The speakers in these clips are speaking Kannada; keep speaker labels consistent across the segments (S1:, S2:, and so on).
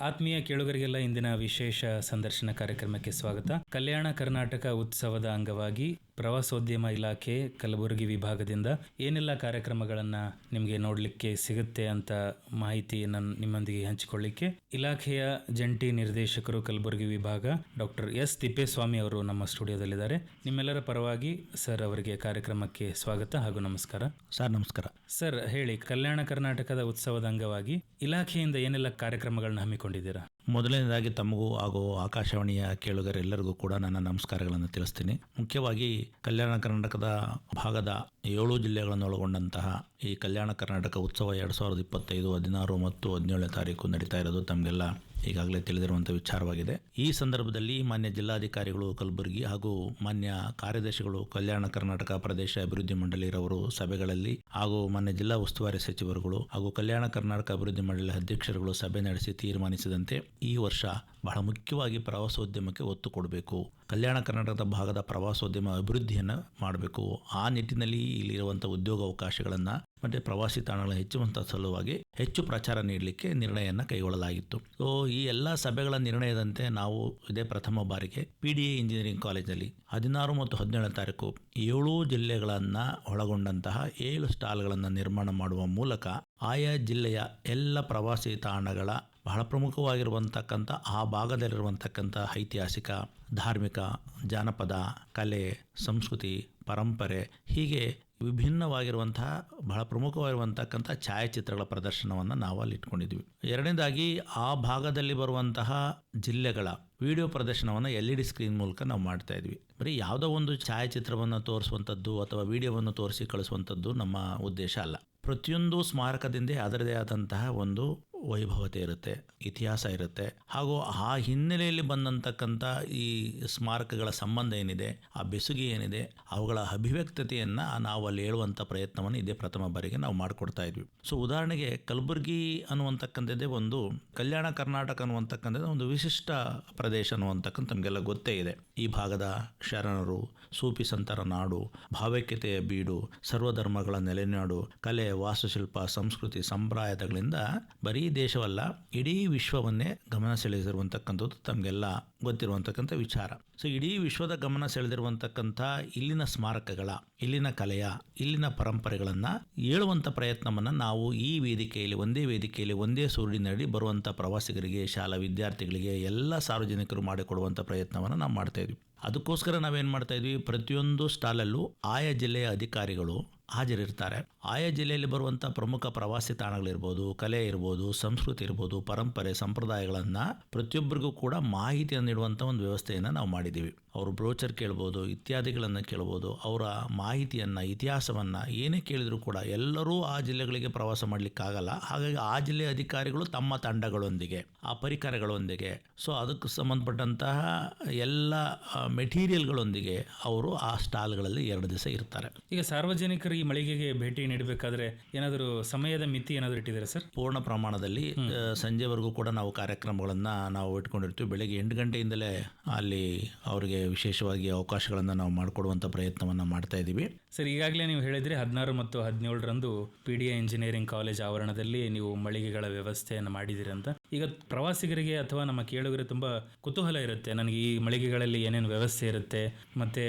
S1: ಆತ್ಮೀಯ ಕೇಳುಗರಿಗೆಲ್ಲ ಇಂದಿನ ವಿಶೇಷ ಸಂದರ್ಶನ ಕಾರ್ಯಕ್ರಮಕ್ಕೆ ಸ್ವಾಗತ. ಕಲ್ಯಾಣ ಕರ್ನಾಟಕ ಉತ್ಸವದ ಅಂಗವಾಗಿ ಪ್ರವಾಸೋದ್ಯಮ ಇಲಾಖೆ ಕಲಬುರಗಿ ವಿಭಾಗದಿಂದ ಏನೆಲ್ಲ ಕಾರ್ಯಕ್ರಮಗಳನ್ನು ನಿಮಗೆ ನೋಡಲಿಕ್ಕೆ ಸಿಗುತ್ತೆ ಅಂತ ಮಾಹಿತಿಯನ್ನು ನಿಮ್ಮೊಂದಿಗೆ ಹಂಚಿಕೊಳ್ಳಿಕ್ಕೆ ಇಲಾಖೆಯ ಜಂಟಿ ನಿರ್ದೇಶಕರು ಕಲಬುರಗಿ ವಿಭಾಗ ಡಾಕ್ಟರ್ ಎಸ್ ತಿಪ್ಪೇಸ್ವಾಮಿ ಅವರು ನಮ್ಮ ಸ್ಟುಡಿಯೋದಲ್ಲಿದ್ದಾರೆ. ನಿಮ್ಮೆಲ್ಲರ ಪರವಾಗಿ ಸರ್ ಅವರಿಗೆ ಕಾರ್ಯಕ್ರಮಕ್ಕೆ ಸ್ವಾಗತ ಹಾಗೂ ನಮಸ್ಕಾರ.
S2: ಸರ್ ನಮಸ್ಕಾರ.
S1: ಸರ್ ಹೇಳಿ ಕಲ್ಯಾಣ ಕರ್ನಾಟಕದ ಉತ್ಸವದ ಅಂಗವಾಗಿ ಇಲಾಖೆಯಿಂದ ಏನೆಲ್ಲ ಕಾರ್ಯಕ್ರಮಗಳನ್ನು ಹಮ್ಮಿಕೊಂಡಿದ್ದೀರಾ?
S2: ಮೊದಲನೇದಾಗಿ ತಮಗೂ ಹಾಗೂ ಆಕಾಶವಾಣಿಯ ಕೇಳುಗರೆಲ್ಲರಿಗೂ ಕೂಡ ನನ್ನ ನಮಸ್ಕಾರಗಳನ್ನು ತಿಳಿಸ್ತೀನಿ. ಮುಖ್ಯವಾಗಿ ಕಲ್ಯಾಣ ಕರ್ನಾಟಕದ ಭಾಗದ ಏಳು ಜಿಲ್ಲೆಗಳನ್ನು ಒಳಗೊಂಡಂತಹ ಈ ಕಲ್ಯಾಣ ಕರ್ನಾಟಕ ಉತ್ಸವ ಎರಡು ಸಾವಿರದ ಇಪ್ಪತ್ತೈದು, ಹದಿನಾರು ಮತ್ತು ಹದಿನೇಳನೇ ತಾರೀಕು ನಡೀತಾ ಇರೋದು ತಮಗೆಲ್ಲ ಈಗಾಗಲೇ ತಿಳಿದಿರುವಂಥ ವಿಚಾರವಾಗಿದೆ. ಈ ಸಂದರ್ಭದಲ್ಲಿ ಮಾನ್ಯ ಜಿಲ್ಲಾಧಿಕಾರಿಗಳು ಕಲಬುರಗಿ ಹಾಗೂ ಮಾನ್ಯ ಕಾರ್ಯದರ್ಶಿಗಳು ಕಲ್ಯಾಣ ಕರ್ನಾಟಕ ಪ್ರದೇಶ ಅಭಿವೃದ್ಧಿ ಮಂಡಳಿರವರು ಸಭೆಗಳಲ್ಲಿ ಹಾಗೂ ಮಾನ್ಯ ಜಿಲ್ಲಾ ಉಸ್ತುವಾರಿ ಸಚಿವರುಗಳು ಹಾಗೂ ಕಲ್ಯಾಣ ಕರ್ನಾಟಕ ಅಭಿವೃದ್ಧಿ ಮಂಡಳಿ ಅಧ್ಯಕ್ಷರುಗಳು ಸಭೆ ನಡೆಸಿ ತೀರ್ಮಾನಿಸಿದಂತೆ ಈ ವರ್ಷ ಬಹಳ ಮುಖ್ಯವಾಗಿ ಪ್ರವಾಸೋದ್ಯಮಕ್ಕೆ ಒತ್ತು ಕೊಡಬೇಕು. ಕಲ್ಯಾಣ ಕರ್ನಾಟಕದ ಭಾಗದ ಪ್ರವಾಸೋದ್ಯಮ ಅಭಿವೃದ್ಧಿಯನ್ನು ಮಾಡಬೇಕು. ಆ ನಿಟ್ಟಿನಲ್ಲಿ ಇಲ್ಲಿರುವಂಥ ಉದ್ಯೋಗಾವಕಾಶಗಳನ್ನು ಮತ್ತು ಪ್ರವಾಸಿ ತಾಣಗಳ ಹೆಚ್ಚುವಂಥ ಸಲುವಾಗಿ ಹೆಚ್ಚು ಪ್ರಚಾರ ನೀಡಲಿಕ್ಕೆ ನಿರ್ಣಯವನ್ನು ಕೈಗೊಳ್ಳಲಾಗಿತ್ತು. ಸೊ ಈ ಎಲ್ಲ ಸಭೆಗಳ ನಿರ್ಣಯದಂತೆ ನಾವು ಇದೇ ಪ್ರಥಮ ಬಾರಿಗೆ ಪಿ ಡಿ ಎ ಇಂಜಿನಿಯರಿಂಗ್ ಕಾಲೇಜಲ್ಲಿ ಹದಿನಾರು ಮತ್ತು ಹದಿನೇಳನೇ ತಾರೀಕು ಏಳು ಜಿಲ್ಲೆಗಳನ್ನು ಒಳಗೊಂಡಂತಹ ಏಳು ಸ್ಟಾಲ್ಗಳನ್ನು ನಿರ್ಮಾಣ ಮಾಡುವ ಮೂಲಕ ಆಯಾ ಜಿಲ್ಲೆಯ ಎಲ್ಲ ಪ್ರವಾಸಿ ತಾಣಗಳ ಬಹಳ ಪ್ರಮುಖವಾಗಿರುವಂತಕ್ಕಂಥ, ಆ ಭಾಗದಲ್ಲಿರುವಂತಕ್ಕಂಥ ಐತಿಹಾಸಿಕ, ಧಾರ್ಮಿಕ, ಜಾನಪದ, ಕಲೆ, ಸಂಸ್ಕೃತಿ, ಪರಂಪರೆ, ಹೀಗೆ ವಿಭಿನ್ನವಾಗಿರುವಂತಹ, ಬಹಳ ಪ್ರಮುಖವಾಗಿರುವಂತಕ್ಕಂಥ ಛಾಯಾಚಿತ್ರಗಳ ಪ್ರದರ್ಶನವನ್ನು ನಾವು ಅಲ್ಲಿ ಇಟ್ಕೊಂಡಿದ್ವಿ ಎರಡನೇದಾಗಿ, ಆ ಭಾಗದಲ್ಲಿ ಬರುವಂತಹ ಜಿಲ್ಲೆಗಳ ವಿಡಿಯೋ ಪ್ರದರ್ಶನವನ್ನು ಎಲ್ ಇ ಡಿ ಸ್ಕ್ರೀನ್ ಮೂಲಕ ನಾವು ಮಾಡ್ತಾ ಇದ್ವಿ ಬರೀ ಯಾವುದೋ ಒಂದು ಛಾಯಾಚಿತ್ರವನ್ನು ತೋರಿಸುವಂಥದ್ದು ಅಥವಾ ವಿಡಿಯೋವನ್ನು ತೋರಿಸಿ ಕಳಿಸುವಂಥದ್ದು ನಮ್ಮ ಉದ್ದೇಶ ಅಲ್ಲ. ಪ್ರತಿಯೊಂದು ಸ್ಮಾರಕದಿಂದ ಅದರದೇ ಆದಂತಹ ಒಂದು ವೈಭವತೆ ಇರುತ್ತೆ, ಇತಿಹಾಸ ಇರುತ್ತೆ. ಹಾಗೂ ಆ ಹಿನ್ನೆಲೆಯಲ್ಲಿ ಬಂದಂತಕ್ಕಂಥ ಈ ಸ್ಮಾರಕಗಳ ಸಂಬಂಧ ಏನಿದೆ, ಆ ಬೆಸುಗೆ ಏನಿದೆ, ಅವುಗಳ ಅಭಿವ್ಯಕ್ತತೆಯನ್ನು ನಾವು ಅಲ್ಲಿ ಹೇಳುವಂಥ ಪ್ರಯತ್ನವನ್ನು ಇದೇ ಪ್ರಥಮ ಬಾರಿಗೆ ನಾವು ಮಾಡಿಕೊಡ್ತಾ ಇದ್ವಿ. ಸೊ ಉದಾಹರಣೆಗೆ ಕಲಬುರಗಿ ಅನ್ನುವಂಥಕ್ಕಂಥದ್ದೇ ಒಂದು, ಕಲ್ಯಾಣ ಕರ್ನಾಟಕ ಅನ್ನುವಂತಕ್ಕಂಥದ್ದು ಒಂದು ವಿಶಿಷ್ಟ ಪ್ರದೇಶ ಅನ್ನುವಂಥಕ್ಕಂಥ ನಮಗೆಲ್ಲ ಗೊತ್ತೇ ಇದೆ. ಈ ಭಾಗದ ಶರಣರು, ಸೂಫಿ ಸಂತರ ನಾಡು, ಭಾವೈಕ್ಯತೆಯ ಬೀಡು, ಸರ್ವಧರ್ಮಗಳ ನೆಲೆನಾಡು, ಕಲೆ, ವಾಸ್ತುಶಿಲ್ಪ, ಸಂಸ್ಕೃತಿ ಸಂಪ್ರದಾಯಗಳಿಂದ ಬರೀ ದೇಶವಲ್ಲ, ಇಡೀ ವಿಶ್ವವನ್ನೇ ಗಮನ ಸೆಳೆದಿರುವಂತಕ್ಕಂಥದ್ದು ತಮಗೆಲ್ಲ ಗೊತ್ತಿರುವಂತಕ್ಕಂಥ ವಿಚಾರ. ಸೊ ಇಡೀ ವಿಶ್ವದ ಗಮನ ಸೆಳೆದಿರುವಂತಕ್ಕಂಥ ಇಲ್ಲಿನ ಸ್ಮಾರಕಗಳ, ಇಲ್ಲಿನ ಕಲೆಯ, ಇಲ್ಲಿನ ಪರಂಪರೆಗಳನ್ನು ಹೇಳುವಂಥ ಪ್ರಯತ್ನವನ್ನು ನಾವು ಈ ವೇದಿಕೆಯಲ್ಲಿ, ಒಂದೇ ವೇದಿಕೆಯಲ್ಲಿ, ಒಂದೇ ಸೂರಿನಡಿ ಬರುವಂಥ ಪ್ರವಾಸಿಗರಿಗೆ, ಶಾಲಾ ವಿದ್ಯಾರ್ಥಿಗಳಿಗೆ, ಎಲ್ಲ ಸಾರ್ವಜನಿಕರು ಮಾಡಿಕೊಡುವಂಥ ಪ್ರಯತ್ನವನ್ನು ನಾವು ಮಾಡ್ತಾ ಇದ್ವಿ. ಅದಕ್ಕೋಸ್ಕರ ನಾವೇನು ಮಾಡ್ತಾ ಇದ್ವಿ? ಪ್ರತಿಯೊಂದು ಸ್ಟಾಲಲ್ಲೂ ಆಯಾ ಜಿಲ್ಲೆಯ ಅಧಿಕಾರಿಗಳು ಹಾಜರಿರ್ತಾರೆ. ಆಯಾ ಜಿಲ್ಲೆಯಲ್ಲಿ ಬರುವಂಥ ಪ್ರಮುಖ ಪ್ರವಾಸಿ ತಾಣಗಳಿರ್ಬೋದು, ಕಲೆ ಇರ್ಬೋದು, ಸಂಸ್ಕೃತಿ ಇರ್ಬೋದು, ಪರಂಪರೆ, ಸಂಪ್ರದಾಯಗಳನ್ನು ಪ್ರತಿಯೊಬ್ಬರಿಗೂ ಕೂಡ ಮಾಹಿತಿಯನ್ನು ನೀಡುವಂಥ ಒಂದು ವ್ಯವಸ್ಥೆಯನ್ನು ನಾವು ಮಾಡಿದ್ದೀವಿ. ಅವರು ಬ್ರೋಚರ್ ಕೇಳ್ಬೋದು ಇತ್ಯಾದಿಗಳನ್ನು ಕೇಳ್ಬೋದು ಅವರ ಮಾಹಿತಿಯನ್ನು ಇತಿಹಾಸವನ್ನು ಏನೇ ಕೇಳಿದರೂ ಕೂಡ ಎಲ್ಲರೂ ಆ ಜಿಲ್ಲೆಗಳಿಗೆ ಪ್ರವಾಸ ಮಾಡಲಿಕ್ಕಾಗಲ್ಲ. ಹಾಗಾಗಿ ಆ ಜಿಲ್ಲೆ ಅಧಿಕಾರಿಗಳು ತಮ್ಮ ತಂಡಗಳೊಂದಿಗೆ ಆ ಪರಿಕರಗಳೊಂದಿಗೆ ಸೊ ಅದಕ್ಕೆ ಸಂಬಂಧಪಟ್ಟಂತಹ ಎಲ್ಲ ಮೆಟೀರಿಯಲ್ಗಳೊಂದಿಗೆ ಅವರು ಆ ಸ್ಟಾಲ್ಗಳಲ್ಲಿ ಎರಡು ದಿವಸ ಇರ್ತಾರೆ.
S1: ಈಗ ಸಾರ್ವಜನಿಕರು ಈ ಮಳಿಗೆಗೆ ಭೇಟಿ ನೀಡಬೇಕಾದ್ರೆ ಏನಾದರೂ ಸಮಯದ ಮಿತಿ ಏನಾದರೂ ಇಟ್ಟಿದ್ದಾರೆ ಸರ್?
S2: ಪೂರ್ಣ ಪ್ರಮಾಣದಲ್ಲಿ ಸಂಜೆವರೆಗೂ ಕೂಡ ನಾವು ಕಾರ್ಯಕ್ರಮಗಳನ್ನು ನಾವು ಇಟ್ಕೊಂಡಿರ್ತೀವಿ. ಬೆಳಗ್ಗೆ ಎಂಟು ಗಂಟೆಯಿಂದಲೇ ಅಲ್ಲಿ ಅವರಿಗೆ ವಿಶೇಷವಾಗಿ ಅವಕಾಶಗಳನ್ನು ನಾವು ಮಾಡಿಕೊಡುವಂಥ ಪ್ರಯತ್ನವನ್ನು ಮಾಡ್ತಾ ಇದ್ದೀವಿ.
S1: ಸರ್ ಈಗಾಗಲೇ ನೀವು ಹೇಳಿದ್ರೆ ಹದಿನಾರು ಮತ್ತು ಹದಿನೇಳರಂದು P D A engineering college ಆವರಣದಲ್ಲಿ ನೀವು ಮಳಿಗೆಗಳ ವ್ಯವಸ್ಥೆಯನ್ನು ಮಾಡಿದ್ದೀರಿ ಅಂತ. ಈಗ ಪ್ರವಾಸಿಗರಿಗೆ ಅಥವಾ ನಮ್ಮ ಕೇಳುಗರಿಗೆ ತುಂಬ ಕುತೂಹಲ ಇರುತ್ತೆ. ನನಗೆ ಈ ಮಳಿಗೆಗಳಲ್ಲಿ ಏನೇನು ವ್ಯವಸ್ಥೆ ಇರುತ್ತೆ ಮತ್ತು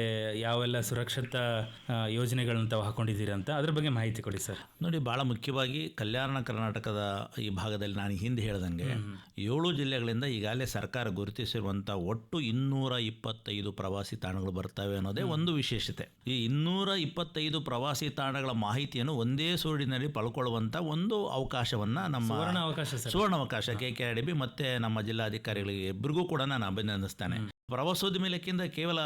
S1: ಯಾವೆಲ್ಲ ಸುರಕ್ಷತಾ ಯೋಜನೆಗಳನ್ನು ತಾವು ಹಾಕೊಂಡಿದ್ದೀರಿ ಅಂತ ಅದ್ರ ಬಗ್ಗೆ ಮಾಹಿತಿ ಕೊಡಿ ಸರ್.
S2: ನೋಡಿ ಭಾಳ ಮುಖ್ಯವಾಗಿ ಕಲ್ಯಾಣ ಕರ್ನಾಟಕದ ಈ ಭಾಗದಲ್ಲಿ ನಾನು ಹಿಂದೆ ಹೇಳ್ದಂಗೆ ಏಳು ಜಿಲ್ಲೆಗಳಿಂದ ಈಗಾಗಲೇ ಸರ್ಕಾರ ಗುರುತಿಸಿರುವಂಥ ಒಟ್ಟು ಇನ್ನೂರ ಇಪ್ಪತ್ತೈದು ಪ್ರವಾಸಿ ತಾಣಗಳು ಬರ್ತವೆ ಅನ್ನೋದೇ ಒಂದು ವಿಶೇಷತೆ. ಈ ಇನ್ನೂರ ಇಪ್ಪತ್ತೈದು ಪ್ರವಾಸಿ ತಾಣಗಳ ಮಾಹಿತಿಯನ್ನು ಒಂದೇ ಸೂರಿನಲ್ಲಿ ಪಳ್ಕೊಳ್ಳುವಂಥ ಒಂದು ಅವಕಾಶವನ್ನು ನಮ್ಮ
S1: ಸುವರ್ಣ ಅವಕಾಶ
S2: ಸುವರ್ಣ ಅವಕಾಶ K K R D B ಮತ್ತು ನಮ್ಮ ಜಿಲ್ಲಾಧಿಕಾರಿಗಳಿಗೆ ಇಬ್ಬರಿಗೂ ಕೂಡ ನಾನು ಅಭಿನಂದಿಸ್ತೇನೆ. ಪ್ರವಾಸೋದ್ಯಮ ಇಲಾಖೆಯಿಂದ ಕೇವಲ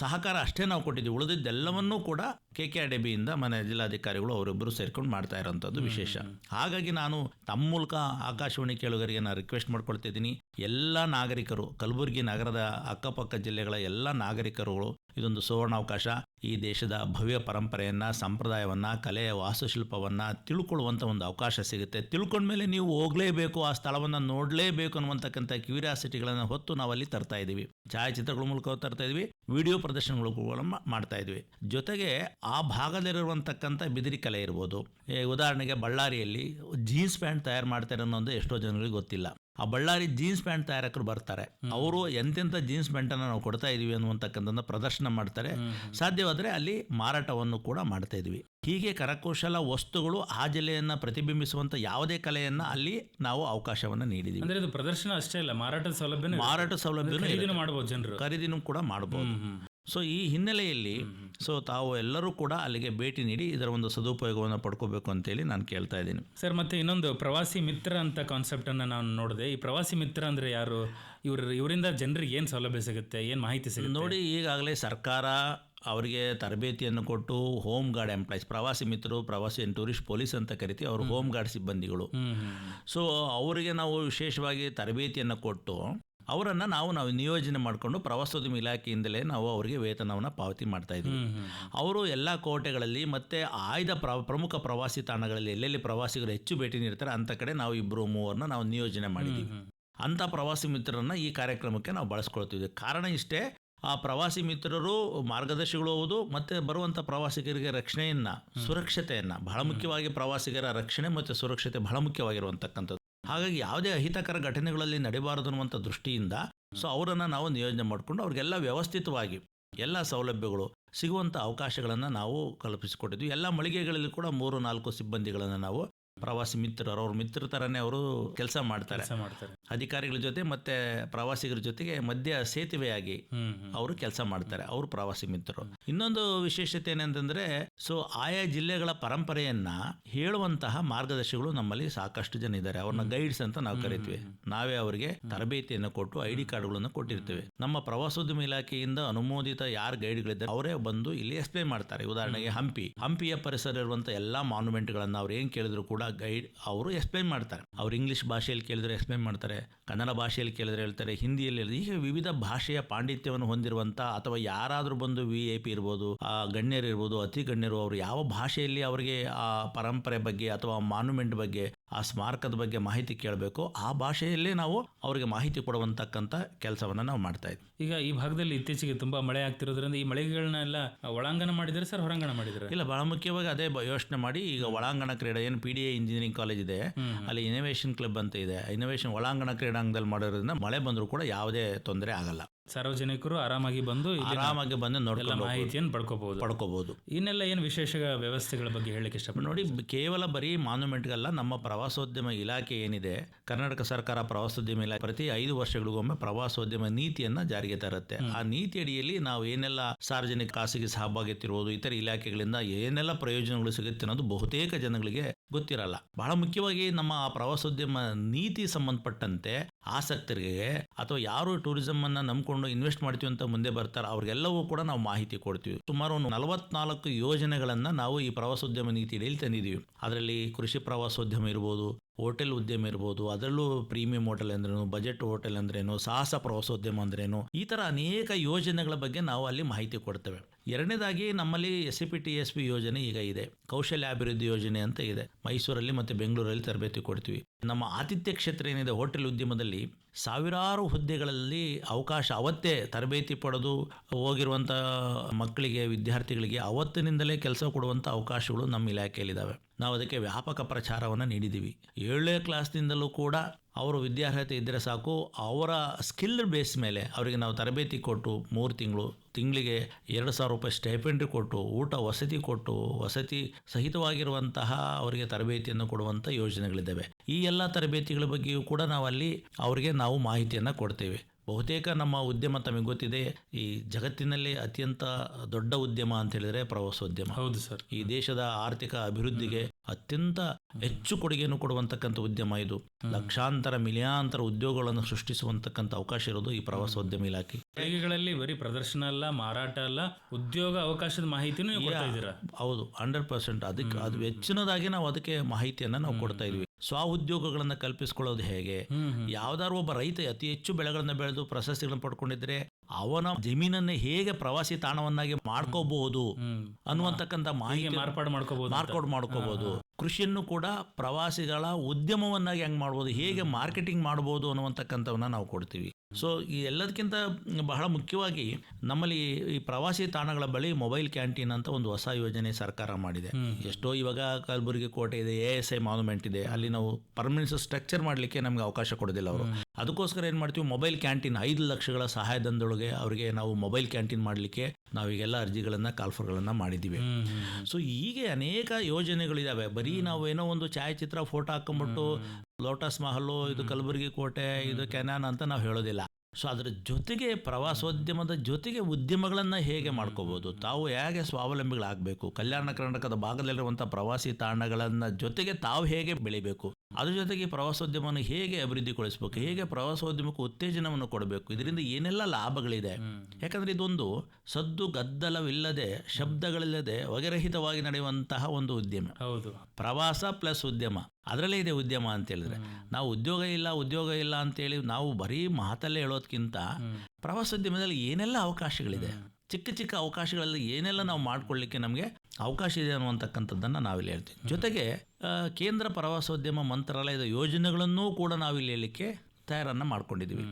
S2: ಸಹಕಾರ ಅಷ್ಟೇ ನಾವು ಕೊಟ್ಟಿದ್ದೀವಿ. ಉಳಿದಿದ್ದೆಲ್ಲವನ್ನೂ ಕೂಡ ಕೆ ಕೆ ಆರ್ ಡಿ ಬಿಯಿಂದ ಮನೆ ಜಿಲ್ಲಾಧಿಕಾರಿಗಳು ಅವರಿಬ್ಬರು ಸೇರ್ಕೊಂಡು ಮಾಡ್ತಾ ಇರೋಂಥದ್ದು ವಿಶೇಷ. ಹಾಗಾಗಿ ನಾನು ತಮ್ಮ ಮೂಲಕ ಆಕಾಶವಾಣಿ ಕೇಳುಗರಿಗೆ ನಾನು ರಿಕ್ವೆಸ್ಟ್ ಮಾಡ್ಕೊಳ್ತಿದ್ದೀನಿ ಎಲ್ಲ ನಾಗರಿಕರು ಕಲಬುರಗಿ ನಗರದ ಅಕ್ಕಪಕ್ಕ ಜಿಲ್ಲೆಗಳ ಎಲ್ಲ ನಾಗರಿಕರುಗಳು ಇದೊಂದು ಸುವರ್ಣಾವಕಾಶ. ಈ ದೇಶದ ಭವ್ಯ ಪರಂಪರೆಯನ್ನು, ಸಂಪ್ರದಾಯವನ್ನು, ಕಲೆಯ ವಾಸ್ತುಶಿಲ್ಪವನ್ನು ತಿಳ್ಕೊಳ್ಳುವಂಥ ಒಂದು ಅವಕಾಶ ಸಿಗುತ್ತೆ. ತಿಳ್ಕೊಂಡ್ಮೇಲೆ ನೀವು ಹೋಗಲೇಬೇಕು, ಆ ಸ್ಥಳವನ್ನು ನೋಡಲೇಬೇಕು ಅನ್ನುವಂಥಕ್ಕಂಥ ಕ್ಯೂರಿಯಾಸಿಟಿಗಳನ್ನು ಹೊತ್ತು ನಾವು ಅಲ್ಲಿ ತರ್ತಾ ಇದ್ದೀವಿ ಛಾಯಾಚಿತ್ರಗಳ ಮೂಲಕ ತರ್ತಾ ಇದ್ವಿ. ವಿಡಿಯೋ ಪ್ರದರ್ಶನಗಳು ಮಾಡ್ತಾ ಇದ್ವಿ. ಜೊತೆಗೆ ಆ ಭಾಗದಲ್ಲಿರುವಂತಕ್ಕಂಥ ಬಿದಿರಿ ಕಲೆ ಇರ್ಬೋದು. ಉದಾಹರಣೆಗೆ ಬಳ್ಳಾರಿಯಲ್ಲಿ ಜೀನ್ಸ್ ಪ್ಯಾಂಟ್ ತಯಾರು ಮಾಡ್ತಾರೆ ಅನ್ನೋದು ಎಷ್ಟೋ ಜನರಿಗೆ ಗೊತ್ತಿಲ್ಲ. ಆ ಬಳ್ಳಾರಿ ಜೀನ್ಸ್ ಪ್ಯಾಂಟ್ ತಯಾರಕರು ಬರ್ತಾರೆ. ಅವರು ಎಂತೆಂಥ ಜೀನ್ಸ್ ಪ್ಯಾಂಟನ್ನು ನಾವು ಕೊಡ್ತಾ ಇದೀವಿ ಅನ್ನುವಂತಕ್ಕಂಥದ್ದನ್ನ ಪ್ರದರ್ಶನ ಮಾಡ್ತಾರೆ. ಸಾಧ್ಯವಾದರೆ ಅಲ್ಲಿ ಮಾರಾಟವನ್ನು ಕೂಡ ಮಾಡ್ತಾ ಇದ್ವಿ. ಹೀಗೆ ಕರಕುಶಲ ವಸ್ತುಗಳು ಆ ಜಿಲ್ಲೆಯನ್ನು ಪ್ರತಿಬಿಂಬಿಸುವಂಥ ಯಾವುದೇ ಕಲೆಯನ್ನು ಅಲ್ಲಿ ನಾವು ಅವಕಾಶವನ್ನು ನೀಡಿದ್ದೀವಿ
S1: ಅಂದ್ರೆ ಇದು ಪ್ರದರ್ಶನ ಅಷ್ಟೇ ಇಲ್ಲ ಮಾರಾಟ ಸೌಲಭ್ಯ
S2: ಮಾರಾಟ ಸೌಲಭ್ಯ
S1: ಖರೀದಿನೂ ಮಾಡಬಹುದು ಜನರು.
S2: ಖರೀದಿನೂ ಕೂಡ ಮಾಡಬಹುದು. ಸೊ ಈ ಹಿನ್ನೆಲೆಯಲ್ಲಿ ಸೊ ತಾವು ಎಲ್ಲರೂ ಕೂಡ ಅಲ್ಲಿಗೆ ಭೇಟಿ ನೀಡಿ ಇದರ ಒಂದು ಸದುಪಯೋಗವನ್ನು ಪಡ್ಕೋಬೇಕು ಅಂತೇಳಿ ನಾನು ಕೇಳ್ತಾ ಇದ್ದೀನಿ.
S1: ಸರ್ ಮತ್ತೆ ಇನ್ನೊಂದು ಪ್ರವಾಸಿ ಮಿತ್ರ ಅಂತ ಕಾನ್ಸೆಪ್ಟ್ ಅನ್ನ ನಾನು ನೋಡಿದೆ. ಈ ಪ್ರವಾಸಿ ಮಿತ್ರ ಅಂದ್ರೆ ಯಾರು? ಇವ್ರ ಇವರಿಂದ ಜನರಿಗೆ ಏನು ಸೌಲಭ್ಯ ಸಿಗುತ್ತೆ? ಏನು ಮಾಹಿತಿ ಸಿಗುತ್ತೆ?
S2: ನೋಡಿ ಈಗಾಗಲೇ ಸರ್ಕಾರ ಅವರಿಗೆ ತರಬೇತಿಯನ್ನು ಕೊಟ್ಟು ಹೋಮ್ ಗಾರ್ಡ್ ಎಂಪ್ಲಾಯ್ಸ್ ಪ್ರವಾಸಿ ಮಿತ್ರರು ಪ್ರವಾಸಿ ಟೂರಿಸ್ಟ್ ಪೊಲೀಸ್ ಅಂತ ಕರಿತೀವಿ. ಅವರು ಹೋಮ್ ಗಾರ್ಡ್ ಸಿಬ್ಬಂದಿಗಳು. ಸೊ ಅವರಿಗೆ ನಾವು ವಿಶೇಷವಾಗಿ ತರಬೇತಿಯನ್ನು ಕೊಟ್ಟು ಅವರನ್ನು ನಾವು ನಾವು ನಿಯೋಜನೆ ಮಾಡಿಕೊಂಡು ಪ್ರವಾಸೋದ್ಯಮ ಇಲಾಖೆಯಿಂದಲೇ ನಾವು ಅವರಿಗೆ ವೇತನವನ್ನು ಪಾವತಿ ಮಾಡ್ತಾ ಇದ್ದೀವಿ
S1: ಹ್ಮ್
S2: ಅವರು ಎಲ್ಲ ಕೋಟೆಗಳಲ್ಲಿ ಮತ್ತು ಆಯ್ದ ಪ್ರ ಪ್ರಮುಖ ಪ್ರವಾಸಿ ತಾಣಗಳಲ್ಲಿ ಎಲ್ಲೆಲ್ಲಿ ಪ್ರವಾಸಿಗರು ಹೆಚ್ಚು ಭೇಟಿ ನೀಡ್ತಾರೆ ಅಂಥ ಕಡೆ ನಾವು ಇಬ್ಬರು ಮೂವರನ್ನ ನಾವು ನಿಯೋಜನೆ ಮಾಡಿದ್ದೀವಿ. ಅಂಥ ಪ್ರವಾಸಿ ಮಿತ್ರರನ್ನ ಈ ಕಾರ್ಯಕ್ರಮಕ್ಕೆ ನಾವು ಬಳಸ್ಕೊಳ್ತಿದ್ವಿ. ಕಾರಣ ಇಷ್ಟೇ ಆ ಪ್ರವಾಸಿ ಮಿತ್ರರು ಮಾರ್ಗದರ್ಶಿಗಳು ಹೌದು ಮತ್ತು ಬರುವಂಥ ಪ್ರವಾಸಿಗರಿಗೆ ರಕ್ಷಣೆಯನ್ನು ಸುರಕ್ಷತೆಯನ್ನು ಬಹಳ ಮುಖ್ಯವಾಗಿ ಪ್ರವಾಸಿಗರ ರಕ್ಷಣೆ ಮತ್ತು ಸುರಕ್ಷತೆ ಬಹಳ ಮುಖ್ಯವಾಗಿರುವಂತಕ್ಕಂಥದ್ದು. ಹಾಗಾಗಿ ಯಾವುದೇ ಅಹಿತಕರ ಘಟನೆಗಳಲ್ಲಿ ನಡೆಯಬಾರದು ಅನ್ನುವಂಥ ದೃಷ್ಟಿಯಿಂದ ಸೊ ಅವರನ್ನು ನಾವು ನಿಯೋಜನೆ ಮಾಡಿಕೊಂಡು ಅವ್ರಿಗೆಲ್ಲ ವ್ಯವಸ್ಥಿತವಾಗಿ ಎಲ್ಲ ಸೌಲಭ್ಯಗಳು ಸಿಗುವಂಥ ಅವಕಾಶಗಳನ್ನು ನಾವು ಕಲ್ಪಿಸಿಕೊಟ್ಟಿದ್ವಿ. ಎಲ್ಲ ಮಳಿಗೆಗಳಲ್ಲಿ ಕೂಡ ಮೂರು ನಾಲ್ಕು ಸಿಬ್ಬಂದಿಗಳನ್ನು ನಾವು ಪ್ರವಾಸಿ ಮಿತ್ರರು ಅವ್ರ ಮಿತ್ರ ಥರನೇ ಅವರು ಕೆಲಸ ಮಾಡ್ತಾರೆ. ಅಧಿಕಾರಿಗಳ ಜೊತೆ ಮತ್ತೆ ಪ್ರವಾಸಿಗರ ಜೊತೆಗೆ ಮಧ್ಯ ಸೇತುವೆಯಾಗಿ. ಅವರು ಕೆಲಸ ಮಾಡ್ತಾರೆ ಅವರು ಪ್ರವಾಸಿ ಮಿತ್ರರು. ಇನ್ನೊಂದು ವಿಶೇಷತೆ ಏನಂತಂದ್ರೆ ಸೊ ಆಯಾ ಜಿಲ್ಲೆಗಳ ಪರಂಪರೆಯನ್ನ ಹೇಳುವಂತಹ ಮಾರ್ಗದರ್ಶಿಗಳು ನಮ್ಮಲ್ಲಿ ಸಾಕಷ್ಟು ಜನ ಇದ್ದಾರೆ. ಅವ್ರನ್ನ ಗೈಡ್ಸ್ ಅಂತ ನಾವು ಕರಿತೀವಿ. ನಾವೇ ಅವರಿಗೆ ತರಬೇತಿಯನ್ನು ಕೊಟ್ಟು ಐ ಡಿ ಕಾರ್ಡ್ಗಳನ್ನು ಕೊಟ್ಟಿರ್ತೇವೆ. ನಮ್ಮ ಪ್ರವಾಸೋದ್ಯಮ ಇಲಾಖೆಯಿಂದ ಅನುಮೋದಿತ ಯಾರು ಗೈಡ್ಗಳಿದ್ದಾರೆ ಅವರೇ ಬಂದು ಇಲ್ಲಿ ಎಕ್ಸ್ಪ್ಲೇನ್ ಮಾಡ್ತಾರೆ. ಉದಾಹರಣೆಗೆ ಹಂಪಿ. ಹಂಪಿಯ ಪರಿಸರ ಇರುವಂತಹ ಎಲ್ಲಾ ಮಾನ್ಯುಮೆಂಟ್ಗಳನ್ನ ಅವ್ರು ಏನ್ ಕೇಳಿದ್ರು ಕೂಡ ಗೈಡ್ ಅವರು ಎಕ್ಸ್ಪ್ಲೈನ್ ಮಾಡ್ತಾರೆ. ಅವ್ರು ಇಂಗ್ಲೀಷ್ ಭಾಷೆಯಲ್ಲಿ ಕೇಳಿದ್ರೆ ಎಕ್ಸ್ಪ್ಲೈನ್ ಮಾಡ್ತಾರೆ, ಕನ್ನಡ ಭಾಷೆಯಲ್ಲಿ ಕೇಳಿದ್ರೆ ಹೇಳ್ತಾರೆ, ಹಿಂದಿಯಲ್ಲಿ ಹೇಳಿದ್ರೆ ಹೀಗೆ ವಿವಿಧ ಭಾಷೆಯ ಪಾಂಡಿತ್ಯವನ್ನು ಹೊಂದಿರುವಂಥ ಅಥವಾ ಯಾರಾದರೂ ಬಂದು ವಿ ಎ ಪಿ ಇರ್ಬೋದು, ಆ ಗಣ್ಯರು ಇರ್ಬೋದು ಅತಿ ಗಣ್ಯರು ಅವರು ಯಾವ ಭಾಷೆಯಲ್ಲಿ ಅವರಿಗೆ ಆ ಪರಂಪರೆ ಬಗ್ಗೆ ಅಥವಾ ಮಾನ್ಯುಮೆಂಟ್ ಬಗ್ಗೆ ಆ ಸ್ಮಾರಕದ ಬಗ್ಗೆ ಮಾಹಿತಿ ಕೇಳಬೇಕು. ಆ ಭಾಷೆಯಲ್ಲೇ ನಾವು ಅವರಿಗೆ ಮಾಹಿತಿ ಕೊಡುವಂತಕ್ಕಂಥ ಕೆಲಸವನ್ನು ನಾವು ಮಾಡ್ತಾ ಇದ್ವಿ.
S1: ಈಗ ಈ ಭಾಗದಲ್ಲಿ ಇತ್ತೀಚೆಗೆ ತುಂಬಾ ಮಳೆ ಆಗ್ತಿರೋದ್ರಿಂದ ಈ ಮಳೆಗಳನ್ನೆಲ್ಲ ಒಳಾಂಗಣ ಮಾಡಿದರೆ ಸರ್ ಹೊರಾಂಗಣ ಮಾಡಿದರೆ?
S2: ಇಲ್ಲ ಬಹಳ ಮುಖ್ಯವಾಗಿ ಅದೇ ಯೋಚನೆ ಮಾಡಿ ಈಗ ಒಳಾಂಗಣ ಕ್ರೀಡೆ ಏನು P D A engineering college ಇದೆ ಅಲ್ಲಿ ಇನೋವೇಷನ್ ಕ್ಲಬ್ ಅಂತ ಇದೆ. ಇನೋವೇಷನ್ ಒಳಾಂಗಣ ಕ್ರೀಡಾಂಗಣದಲ್ಲಿ ಮಾಡೋದ್ರಿಂದ ಮಳೆ ಬಂದರೂ ಕೂಡ ಯಾವುದೇ ತೊಂದರೆ ಆಗಲ್ಲ.
S1: ಸಾರ್ವಜನಿಕರು ಆರಾಮಾಗಿ ಬಂದು
S2: ಆರಾಮಾಗಿ ಬಂದು ನೋಡಿಕೊಂಡು
S1: ಮಾಹಿತಿಯನ್ನು ಪಡ್ಕೋಬಹುದು.
S2: ಪಡ್ಕೋಬಹುದು.
S1: ಇನ್ನೆಲ್ಲ ಏನು ವಿಶೇಷ ವ್ಯವಸ್ಥೆಗಳ ಬಗ್ಗೆ ಹೇಳಕ್ಕೆ ಇಷ್ಟಪಡ್ತೀನಿ
S2: ನೋಡಿ ಕೇವಲ ಬರೀ ಮಾನ್ಯುಮೆಂಟ್ಗಲ್ಲ ನಮ್ಮ ಪ್ರವಾಸೋದ್ಯಮ ಇಲಾಖೆ ಏನಿದೆ ಕರ್ನಾಟಕ ಸರ್ಕಾರ ಪ್ರವಾಸೋದ್ಯಮ ಇಲಾಖೆ ಪ್ರತಿ ಐದು ವರ್ಷಗಳಿಗೊಮ್ಮೆ ಪ್ರವಾಸೋದ್ಯಮ ನೀತಿಯನ್ನ ಜಾರಿಗೆ ತರುತ್ತೆ. ಆ ನೀತಿ ಅಡಿಯಲ್ಲಿ ನಾವು ಏನೆಲ್ಲ ಸಾರ್ವಜನಿಕ ಖಾಸಗಿ ಸಹಭಾಗಿತ್ತಿರುವುದು ಇತರ ಇಲಾಖೆಗಳಿಂದ ಏನೆಲ್ಲ ಪ್ರಯೋಜನಗಳು ಸಿಗುತ್ತೆ ಅನ್ನೋದು ಬಹುತೇಕ ಜನಗಳಿಗೆ ಗೊತ್ತಿರಲ್ಲ. ಬಹಳ ಮುಖ್ಯವಾಗಿ ನಮ್ಮ ಆ ಪ್ರವಾಸೋದ್ಯಮ ನೀತಿ ಸಂಬಂಧಪಟ್ಟಂತೆ ಆಸಕ್ತರಿಗೆ ಅಥವಾ ಯಾರು ಟೂರಿಸಂ ಅನ್ನ ನಂಬ್ಕೊಂಡು ಇನ್ವೆಸ್ಟ್ ಮಾಡ್ತೀವಿ ಅಂತ ಮುಂದೆ ಬರ್ತಾರೆ, ಅವ್ರಿಗೆಲ್ಲವೂ ಕೂಡ ನಾವು ಮಾಹಿತಿ ಕೊಡ್ತೀವಿ. ಸುಮಾರು ಒಂದು ನಲವತ್ನಾಲ್ಕು ಯೋಜನೆಗಳನ್ನು ನಾವು ಈ ಪ್ರವಾಸೋದ್ಯಮ ನೀತಿ ಅಡಿಯಲ್ಲಿ ತಂದಿದ್ದೀವಿ. ಅದರಲ್ಲಿ ಕೃಷಿ ಪ್ರವಾಸೋದ್ಯಮ ಇರ್ಬೋದು ಹೋಟೆಲ್ ಉದ್ಯಮ ಇರ್ಬೋದು, ಅದರಲ್ಲೂ ಪ್ರೀಮಿಯಂ ಹೋಟೆಲ್ ಅಂದ್ರೇನು, ಬಜೆಟ್ ಹೋಟೆಲ್ ಅಂದ್ರೇನು, ಸಾಹಸ ಪ್ರವಾಸೋದ್ಯಮ ಅಂದ್ರೇನು, ಈ ಥರ ಅನೇಕ ಯೋಜನೆಗಳ ಬಗ್ಗೆ ನಾವು ಅಲ್ಲಿ ಮಾಹಿತಿ ಕೊಡ್ತೇವೆ. ಎರಡನೇದಾಗಿ ನಮ್ಮಲ್ಲಿ S C P T S P ಯೋಜನೆ ಈಗ ಇದೆ. ಕೌಶಲ್ಯ ಅಭಿವೃದ್ಧಿ ಯೋಜನೆ ಅಂತ ಇದೆ. ಮೈಸೂರಲ್ಲಿ ಮತ್ತು ಬೆಂಗಳೂರಲ್ಲಿ ತರಬೇತಿ ಕೊಡ್ತೀವಿ. ನಮ್ಮ ಆತಿಥ್ಯ ಕ್ಷೇತ್ರ ಏನಿದೆ, ಹೋಟೆಲ್ ಉದ್ಯಮದಲ್ಲಿ ಸಾವಿರಾರು ಹುದ್ದೆಗಳಲ್ಲಿ ಅವಕಾಶ, ಅವತ್ತೇ ತರಬೇತಿ ಪಡೆದು ಹೋಗಿರುವಂಥ ಮಕ್ಕಳಿಗೆ, ವಿದ್ಯಾರ್ಥಿಗಳಿಗೆ ಅವತ್ತಿನಿಂದಲೇ ಕೆಲಸ ಕೊಡುವಂಥ ಅವಕಾಶಗಳು ನಮ್ಮ ಇಲಾಖೆಯಲ್ಲಿದ್ದಾವೆ. ನಾವು ಅದಕ್ಕೆ ವ್ಯಾಪಕ ಪ್ರಚಾರವನ್ನು ನೀಡಿದ್ದೀವಿ. ಏಳನೇ ಕ್ಲಾಸ್ನಿಂದಲೂ ಕೂಡ ಅವರು ವಿದ್ಯಾರ್ಹತೆ ಇದ್ದರೆ ಸಾಕು, ಅವರ ಸ್ಕಿಲ್ ಬೇಸ್ ಮೇಲೆ ಅವರಿಗೆ ನಾವು ತರಬೇತಿ ಕೊಟ್ಟು ಮೂರು ತಿಂಗಳು, ತಿಂಗಳಿಗೆ ಎರಡು ಸಾವಿರ ರೂಪಾಯಿ ಸ್ಟೈಪೆಂಡ್ ಕೊಟ್ಟು, ಊಟ ವಸತಿ ಕೊಟ್ಟು, ವಸತಿ ಸಹಿತವಾಗಿರುವಂತಹ ಅವರಿಗೆ ತರಬೇತಿಯನ್ನು ಕೊಡುವಂಥ ಯೋಜನೆಗಳಿದ್ದಾವೆ. ಈ ಎಲ್ಲ ತರಬೇತಿಗಳ ಬಗ್ಗೆಯೂ ಕೂಡ ನಾವು ಅಲ್ಲಿ ಅವರಿಗೆ ನಾವು ಮಾಹಿತಿಯನ್ನು ಕೊಡ್ತೇವೆ. ಬಹುತೇಕ ನಮ್ಮ ಉದ್ಯಮ ತಮಗೆ ಗೊತ್ತಿದೆ ಈ ಜಗತ್ತಿನಲ್ಲಿ ಅತ್ಯಂತ ದೊಡ್ಡ ಉದ್ಯಮ ಅಂತ ಹೇಳಿದ್ರೆ ಪ್ರವಾಸೋದ್ಯಮ.
S1: ಹೌದು ಸರ್.
S2: ಈ ದೇಶದ ಆರ್ಥಿಕ ಅಭಿವೃದ್ಧಿಗೆ ಅತ್ಯಂತ ಹೆಚ್ಚು ಕೊಡುಗೆಯನ್ನು ಕೊಡುವಂತಕ್ಕಂಥ ಉದ್ಯಮ ಇದು. ಲಕ್ಷಾಂತರ ಮಿಲಿಯಾಂತರ ಉದ್ಯೋಗಗಳನ್ನು ಸೃಷ್ಟಿಸುವಂತಕ್ಕಂಥ ಅವಕಾಶ ಇರೋದು ಈ ಪ್ರವಾಸೋದ್ಯಮ ಇಲಾಖೆ.
S1: ಮಳಿಗೆಗಳಲ್ಲಿ ಬರೀ ಪ್ರದರ್ಶನ ಅಲ್ಲ ಮಾರಾಟ ಅಲ್ಲ ಉದ್ಯೋಗ ಅವಕಾಶದ ಮಾಹಿತಿನೂ
S2: ಹೌದು ಹಂಡ್ರೆಡ್ ಪರ್ಸೆಂಟ್. ಅದಕ್ಕೆ ಅದು ಹೆಚ್ಚಿನದಾಗಿ ನಾವು ಅದಕ್ಕೆ ಮಾಹಿತಿಯನ್ನು ನಾವು ಕೊಡ್ತಾ ಇದೀವಿ ಸ್ವ ಉದ್ಯೋಗಗಳನ್ನು ಕಲ್ಪಿಸ್ಕೊಳ್ಳೋದು ಹೇಗೆ? ಯಾವ್ದಾದ್ರು ಒಬ್ಬ ರೈತ ಅತಿ ಹೆಚ್ಚು ಬೆಳೆಗಳನ್ನು ಬೆಳೆದು ಪ್ರಶಸ್ತಿಗಳನ್ನು ಪಡ್ಕೊಂಡಿದ್ರೆ ಅವನ ಜಮೀನನ್ನು ಹೇಗೆ ಪ್ರವಾಸಿ ತಾಣವನ್ನಾಗಿ ಮಾಡ್ಕೋಬಹುದು ಅನ್ನುವಂತಕ್ಕಂಥ ಮಾಹಿತಿ
S1: ಮಾರ್ಪಾಡು ಮಾಡ್ಕೋಬಹುದು
S2: ಮಾರ್ಕೌಟ್ ಮಾಡ್ಕೋಬಹುದು. ಕೃಷಿಯನ್ನು ಕೂಡ ಪ್ರವಾಸಿಗಳ ಉದ್ಯಮವನ್ನಾಗಿ ಹೆಂಗೆ ಮಾಡ್ಬೋದು ಹೇಗೆ ಮಾರ್ಕೆಟಿಂಗ್ ಮಾಡ್ಬೋದು ಅನ್ನುವಂಥಕ್ಕಂಥವನ್ನ ನಾವು ಕೊಡ್ತೀವಿ. ಸೊ ಈ ಎಲ್ಲದಕ್ಕಿಂತ ಬಹಳ ಮುಖ್ಯವಾಗಿ ನಮ್ಮಲ್ಲಿ ಈ ಪ್ರವಾಸಿ ತಾಣಗಳ ಬಳಿ ಮೊಬೈಲ್ ಕ್ಯಾಂಟೀನ್ ಅಂತ ಒಂದು ಹೊಸ ಯೋಜನೆ ಸರ್ಕಾರ ಮಾಡಿದೆ. ಎಷ್ಟೋ ಇವಾಗ ಕಲಬುರಗಿ ಕೋಟೆ ಇದೆ ಎ ಎಸ್ ಐ ಮಾನ್ಯುಮೆಂಟ್ ಇದೆ. ಅಲ್ಲಿ ನಾವು ಪರ್ಮನೆಂಟ್ ಸ್ಟ್ರಕ್ಚರ್ ಮಾಡಲಿಕ್ಕೆ ನಮಗೆ ಅವಕಾಶ ಕೊಡೋದಿಲ್ಲ ಅವರು. ಅದಕ್ಕೋಸ್ಕರ ಏನು ಮಾಡ್ತೀವಿ ಮೊಬೈಲ್ ಕ್ಯಾಂಟೀನ್ ಐದು ಲಕ್ಷಗಳ ಸಹಾಯದಂದೊಳಗೆ ಅವರಿಗೆ ನಾವು ಮೊಬೈಲ್ ಕ್ಯಾಂಟೀನ್ ಮಾಡಲಿಕ್ಕೆ ನಾವೀಗೆಲ್ಲ ಅರ್ಜಿಗಳನ್ನು ಕಾಲ್ಫರ್ಗಳನ್ನು ಮಾಡಿದ್ದೀವಿ ಸೊ ಹೀಗೆ ಅನೇಕ ಯೋಜನೆಗಳಿದಾವೆ. ಬರೀ ನಾವು ಏನೋ ಒಂದು ಛಾಯಾಚಿತ್ರ ಫೋಟೋ ಹಾಕೊಂಡ್ಬಿಟ್ಟು ಲೋಟಸ್ ಮಹಲು ಇದು ಕಲಬುರಗಿ ಕೋಟೆ ಇದು ಕೆನಾನ್ ಅಂತ ನಾವು ಹೇಳೋದಿಲ್ಲ. ಸೊ ಅದರ ಜೊತೆಗೆ ಪ್ರವಾಸೋದ್ಯಮದ ಜೊತೆಗೆ ಉದ್ಯಮಗಳನ್ನು ಹೇಗೆ ಮಾಡ್ಕೋಬೋದು? ತಾವು ಹೇಗೆ ಸ್ವಾವಲಂಬಿಗಳಾಗಬೇಕು? ಕಲ್ಯಾಣ ಕರ್ನಾಟಕದ ಭಾಗದಲ್ಲಿರುವಂಥ ಪ್ರವಾಸಿ ತಾಣಗಳನ್ನು ಜೊತೆಗೆ ತಾವು ಹೇಗೆ ಬೆಳಿಬೇಕು? ಅದ್ರ ಜೊತೆಗೆ ಪ್ರವಾಸೋದ್ಯಮವನ್ನು ಹೇಗೆ ಅಭಿವೃದ್ಧಿಗೊಳಿಸಬೇಕು ಹೇಗೆ ಪ್ರವಾಸೋದ್ಯಮಕ್ಕೆ ಉತ್ತೇಜನವನ್ನು ಕೊಡಬೇಕು ಇದರಿಂದ ಏನೆಲ್ಲ ಲಾಭಗಳಿದೆ? ಯಾಕಂದರೆ ಇದೊಂದು ಸದ್ದು ಗದ್ದಲವಿಲ್ಲದೆ ಶಬ್ದಗಳಿಲ್ಲದೆ ವಗೆರಹಿತವಾಗಿ ನಡೆಯುವಂತಹ ಒಂದು ಉದ್ಯಮ.
S1: ಹೌದು.
S2: ಪ್ರವಾಸ ಪ್ಲಸ್ ಉದ್ಯಮ. ಅದರಲ್ಲೇ ಇದೆ ಉದ್ಯಮ ಅಂತ ಹೇಳಿದ್ರೆ. ನಾವು ಉದ್ಯೋಗ ಇಲ್ಲ ಉದ್ಯೋಗ ಇಲ್ಲ ಅಂತೇಳಿ ನಾವು ಬರೀ ಮಾತಲ್ಲೇ ಹೇಳೋದಕ್ಕಿಂತ ಪ್ರವಾಸೋದ್ಯಮದಲ್ಲಿ ಏನೆಲ್ಲ ಅವಕಾಶಗಳಿದೆ? ಚಿಕ್ಕ ಚಿಕ್ಕ ಅವಕಾಶಗಳಲ್ಲಿ ಏನೆಲ್ಲ ನಾವು ಮಾಡಿಕೊಳ್ಳಿಕ್ಕೆ ನಮಗೆ ಅವಕಾಶ ಇದೆ ಅನ್ನುವಂಥಕ್ಕಂಥದ್ದನ್ನು ನಾವಿಲ್ಲಿ ಹೇಳ್ತೀವಿ. ಜೊತೆಗೆ ಕೇಂದ್ರ ಪ್ರವಾಸೋದ್ಯಮ ಮಂತ್ರಾಲಯದ ಯೋಜನೆಗಳನ್ನೂ ಕೂಡ ನಾವಿಲ್ಲಿ ಹೇಳಲಿಕ್ಕೆ ತಯಾರನ್ನು ಮಾಡ್ಕೊಂಡಿದ್ದೀವಿ.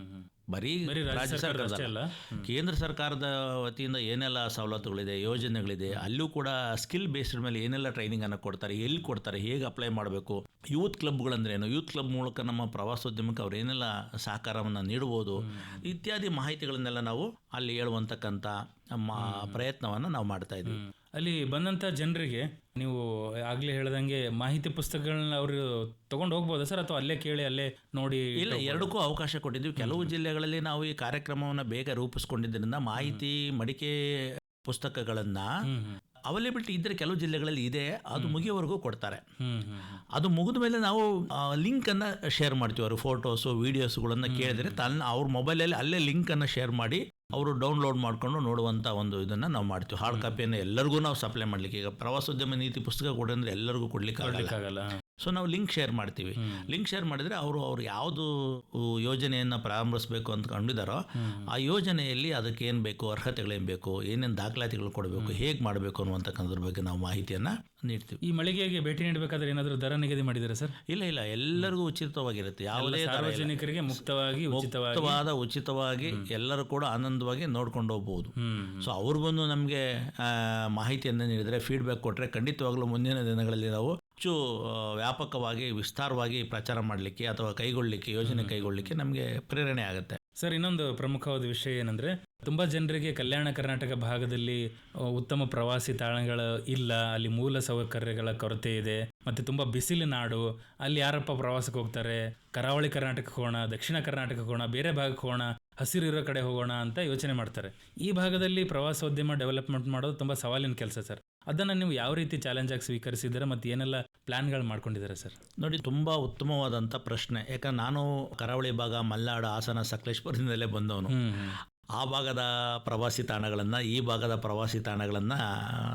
S2: ಬರೀ
S1: ರಾಜ್ಯ ಸರ್ಕಾರದ ಅಲ್ಲ.
S2: ಕೇಂದ್ರ ಸರ್ಕಾರದ ವತಿಯಿಂದ ಏನೆಲ್ಲ ಸವಲತ್ತುಗಳಿದೆ ಯೋಜನೆಗಳಿದೆ ಅಲ್ಲೂ ಕೂಡ ಸ್ಕಿಲ್ ಬೇಸ್ಡ್ ಮೇಲೆ ಏನೆಲ್ಲ ಟ್ರೈನಿಂಗ್ ಅನ್ನು ಕೊಡ್ತಾರೆ ಎಲ್ಲಿ ಕೊಡ್ತಾರೆ ಹೇಗೆ ಅಪ್ಲೈ ಮಾಡಬೇಕು ಯೂತ್ ಕ್ಲಬ್ಗಳಂದ್ರೇನು ಯೂತ್ ಕ್ಲಬ್ ಮೂಲಕ ನಮ್ಮ ಪ್ರವಾಸೋದ್ಯಮಕ್ಕೆ ಅವ್ರು ಏನೆಲ್ಲ ಸಹಕಾರವನ್ನು ನೀಡಬಹುದು ಇತ್ಯಾದಿ ಮಾಹಿತಿಗಳನ್ನೆಲ್ಲ ನಾವು ಅಲ್ಲಿ ಹೇಳುವಂತಕ್ಕಂಥ ನಮ್ಮ ಪ್ರಯತ್ನವನ್ನು ನಾವು ಮಾಡ್ತಾ ಇದ್ವಿ.
S1: ಅಲ್ಲಿ ಬಂದಂಥ ಜನರಿಗೆ ನೀವು ಆಗಲೇ ಹೇಳ್ದಂಗೆ ಮಾಹಿತಿ ಪುಸ್ತಕಗಳನ್ನ ಅವರು ತೊಗೊಂಡು ಹೋಗ್ಬೋದಾ ಸರ್? ಅಥವಾ ಅಲ್ಲೇ ಕೇಳಿ ಅಲ್ಲೇ ನೋಡಿ
S2: ಇಲ್ಲ ಎರಡಕ್ಕೂ ಅವಕಾಶ ಕೊಟ್ಟಿದ್ವಿ ಕೆಲವು ಜಿಲ್ಲೆಗಳಲ್ಲಿ ನಾವು ಈ ಕಾರ್ಯಕ್ರಮವನ್ನು ಬೇಗ ರೂಪಿಸ್ಕೊಂಡಿದ್ದರಿಂದ ಮಾಹಿತಿ ಮಡಿಕೆ ಪುಸ್ತಕಗಳನ್ನು ಅವೈಲೇಬಿಲಿಟಿ ಇದ್ದರೆ ಕೆಲವು ಜಿಲ್ಲೆಗಳಲ್ಲಿ ಇದೆ. ಅದು ಮುಗಿಯೋವರೆಗೂ ಕೊಡ್ತಾರೆ. ಅದು ಮುಗಿದ ಮೇಲೆ ನಾವು ಲಿಂಕನ್ನು ಶೇರ್ ಮಾಡ್ತೀವಿ ಅವರು ಫೋಟೋಸು ವೀಡಿಯೋಸ್ಗಳನ್ನು ಕೇಳಿದರೆ ತನ್ನ ಅವ್ರ ಮೊಬೈಲಲ್ಲಿ ಅಲ್ಲೇ ಲಿಂಕನ್ನು ಶೇರ್ ಮಾಡಿ ಅವರು ಡೌನ್ಲೋಡ್ ಮಾಡಿಕೊಂಡು ನೋಡುವಂಥ ಒಂದು ಇದನ್ನು ನಾವು ಮಾಡ್ತೀವಿ. ಹಾರ್ಡ್ ಕಾಪಿಯನ್ನು ಎಲ್ಲರಿಗೂ ನಾವು ಸಪ್ಲೈ ಮಾಡಲಿಕ್ಕೆ. ಈಗ ಪ್ರವಾಸೋದ್ಯಮ ನೀತಿ ಪುಸ್ತಕ ಕೊಡಿ ಅಂದರೆ ಎಲ್ಲರಿಗೂ ಕೊಡ್ಲಿಕ್ಕೆ
S1: ಆಗಲ್ಲ
S2: ಸೊ ನಾವು ಲಿಂಕ್ ಶೇರ್ ಮಾಡ್ತೀವಿ. ಲಿಂಕ್ ಶೇರ್ ಮಾಡಿದರೆ ಅವರು ಅವ್ರು ಯಾವುದು ಯೋಜನೆಯನ್ನು ಪ್ರಾರಂಭಿಸಬೇಕು ಅಂತ ಕಂಡಿದ್ದಾರೋ ಆ ಯೋಜನೆಯಲ್ಲಿ ಅದಕ್ಕೆ ಏನು ಬೇಕು ಅರ್ಹತೆಗಳೇನು ಬೇಕು ಏನೇನು ದಾಖಲಾತಿಗಳು ಕೊಡಬೇಕು ಹೇಗೆ ಮಾಡಬೇಕು ಅನ್ನುವಂಥಕ್ಕಂಥದ್ರ ಬಗ್ಗೆ ನಾವು ಮಾಹಿತಿಯನ್ನು ನೀಡ್ತೀವಿ.
S1: ಈ ಮಳಿಗೆಗೆ ಭೇಟಿ ನೀಡಬೇಕಾದ್ರೆ ಏನಾದರೂ ದರ ನಿಗದಿ ಮಾಡಿದ್ದಾರೆ ಸರ್?
S2: ಇಲ್ಲ ಇಲ್ಲ. ಎಲ್ಲರಿಗೂ ಉಚಿತವಾಗಿರುತ್ತೆ. ಯಾವುದೇ.
S1: ಸಾರ್ವಜನಿಕರಿಗೆ ಮುಕ್ತವಾಗಿ ಉಚಿತವಾಗಿ.
S2: ಮುಕ್ತವಾದ ಉಚಿತವಾಗಿ ಎಲ್ಲರೂ ಕೂಡ ಆನಂದವಾಗಿ ನೋಡ್ಕೊಂಡು ಹೋಗ್ಬೋದು. ಸೊ ಅವ್ರು ಬಂದು ನಮಗೆ ಮಾಹಿತಿಯನ್ನು ನೀಡಿದರೆ ಫೀಡ್ಬ್ಯಾಕ್ ಕೊಟ್ಟರೆ ಖಂಡಿತವಾಗ್ಲೂ ಮುಂದಿನ ದಿನಗಳಲ್ಲಿ ನಾವು ಹೆಚ್ಚು ವ್ಯಾಪಕವಾಗಿ ವಿಸ್ತಾರವಾಗಿ ಪ್ರಚಾರ ಮಾಡಲಿಕ್ಕೆ ಅಥವಾ ಕೈಗೊಳ್ಳಲಿಕ್ಕೆ ಯೋಜನೆ ಕೈಗೊಳ್ಳಲಿಕ್ಕೆ ನಮಗೆ ಪ್ರೇರಣೆ ಆಗುತ್ತೆ.
S1: ಸರ್ ಇನ್ನೊಂದು ಪ್ರಮುಖವಾದ ವಿಷಯ ಏನಂದರೆ ತುಂಬ ಜನರಿಗೆ ಕಲ್ಯಾಣ ಕರ್ನಾಟಕ ಭಾಗದಲ್ಲಿ ಉತ್ತಮ ಪ್ರವಾಸಿ ತಾಣಗಳು ಇಲ್ಲ. ಅಲ್ಲಿ ಮೂಲ ಸೌಕರ್ಯಗಳ ಕೊರತೆ ಇದೆ. ಮತ್ತು ತುಂಬ ಬಿಸಿಲು ನಾಡು. ಅಲ್ಲಿ ಯಾರಪ್ಪ ಪ್ರವಾಸಕ್ಕೆ ಹೋಗ್ತಾರೆ? ಕರಾವಳಿ ಕರ್ನಾಟಕ ಹೋಗೋಣ ದಕ್ಷಿಣ ಕರ್ನಾಟಕ ಹೋಗೋಣ ಬೇರೆ ಭಾಗಕ್ಕೆ ಹೋಗೋಣ ಹಸಿರು ಇರೋ ಕಡೆ ಹೋಗೋಣ ಅಂತ ಯೋಚನೆ ಮಾಡ್ತಾರೆ. ಈ ಭಾಗದಲ್ಲಿ ಪ್ರವಾಸೋದ್ಯಮ ಡೆವಲಪ್ಮೆಂಟ್ ಮಾಡೋದು ತುಂಬ ಸವಾಲಿನ ಕೆಲಸ ಸರ್. ಅದನ್ನ ನೀವು ಯಾವ ರೀತಿ ಚಾಲೆಂಜ್ ಆಗಿ ಸ್ವೀಕರಿಸಿದ್ದೀರಾ ಮತ್ತು ಏನೆಲ್ಲ ಪ್ಲ್ಯಾನ್ಗಳು ಮಾಡ್ಕೊಂಡಿದ್ದೀರಾ ಸರ್
S2: ನೋಡಿ ತುಂಬ ಉತ್ತಮವಾದಂಥ ಪ್ರಶ್ನೆ. ಯಾಕಂದ್ರೆ ನಾನು ಕರಾವಳಿ ಭಾಗ ಮಲ್ನಾಡು ಹಾಸನ ಸಕಲೇಶ್ಪುರದಿಂದಲೇ ಬಂದವನು. ಆ ಭಾಗದ ಪ್ರವಾಸಿ ತಾಣಗಳನ್ನು ಈ ಭಾಗದ ಪ್ರವಾಸಿ ತಾಣಗಳನ್ನು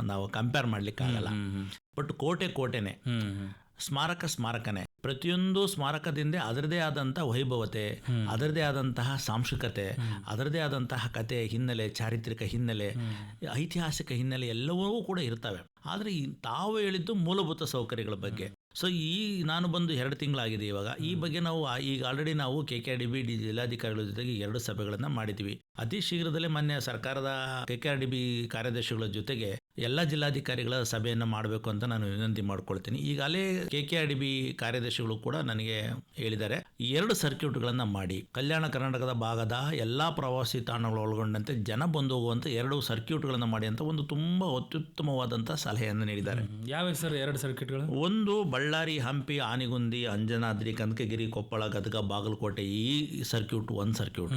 S2: ನಾವು ಕಂಪೇರ್ ಮಾಡಲಿಕ್ಕಾಗಲ್ಲ. ಬಟ್ ಕೋಟೆ ಕೋಟೆನೇ. ಸ್ಮಾರಕ ಸ್ಮಾರಕನೇ. ಪ್ರತಿಯೊಂದು ಸ್ಮಾರಕದಿಂದ ಅದರದೇ ಆದಂತಹ ವೈಭವತೆ ಅದರದೇ ಆದಂತಹ ಸಾಂಸ್ಕೃತಿಕತೆ ಅದರದೇ ಆದಂತಹ ಕತೆ ಹಿನ್ನೆಲೆ ಚಾರಿತ್ರಿಕ ಹಿನ್ನೆಲೆ ಐತಿಹಾಸಿಕ ಹಿನ್ನೆಲೆ ಎಲ್ಲವೂ ಕೂಡ ಇರ್ತವೆ. ಆದರೆ ಈ ತಾವು ಹೇಳಿದ್ದು ಮೂಲಭೂತ ಸೌಕರ್ಯಗಳ ಬಗ್ಗೆ. ಸೊ ಈ ನಾನು ಬಂದು ಎರಡು ತಿಂಗಳಾಗಿದೆ ಇವಾಗ. ಈ ಬಗ್ಗೆ ನಾವು ಈಗ ಆಲ್ರೆಡಿ ನಾವು K K D B D ಜಿಲ್ಲಾಧಿಕಾರಿಗಳ ಜೊತೆಗೆ ಎರಡು ಸಭೆಗಳನ್ನು ಮಾಡಿದ್ವಿ. ಅತಿ ಶೀಘ್ರದಲ್ಲೇ ಮೊನ್ನೆ ಸರ್ಕಾರದ K K R D B ಕಾರ್ಯದರ್ಶಿಗಳ ಜೊತೆಗೆ ಎಲ್ಲ ಜಿಲ್ಲಾಧಿಕಾರಿಗಳ ಸಭೆಯನ್ನು ಮಾಡಬೇಕು ಅಂತ ನಾನು ವಿನಂತಿ ಮಾಡ್ಕೊಳ್ತೀನಿ. ಈಗಾಗಲೇ K K R D B ಕಾರ್ಯದರ್ಶಿಗಳು ಕೂಡ ನನಗೆ ಹೇಳಿದ್ದಾರೆ ಈ ಎರಡು ಸರ್ಕ್ಯೂಟ್ಗಳನ್ನು ಮಾಡಿ. ಕಲ್ಯಾಣ ಕರ್ನಾಟಕದ ಭಾಗದ ಎಲ್ಲ ಪ್ರವಾಸಿ ತಾಣಗಳು ಒಳಗೊಂಡಂತೆ ಜನ ಬಂದು ಹೋಗುವಂಥ ಎರಡು ಸರ್ಕ್ಯೂಟ್ಗಳನ್ನು ಮಾಡಿ ಅಂತ ಒಂದು ತುಂಬ ಅತ್ಯುತ್ತಮವಾದಂಥ ಸಲಹೆಯನ್ನು ನೀಡಿದ್ದಾರೆ.
S1: ಯಾವ ಸರ್ ಎರಡು ಸರ್ಕಿಟ್ಗಳು
S2: ಒಂದು ಬಳ್ಳಾರಿ ಹಂಪಿ ಆನೆಗುಂದಿ ಅಂಜನಾದ್ರಿ ಕನಕಗಿರಿ ಕೊಪ್ಪಳ ಗದಗ ಬಾಗಲಕೋಟೆ ಈ ಸರ್ಕ್ಯೂಟ್ ಒಂದು ಸರ್ಕ್ಯೂಟ್.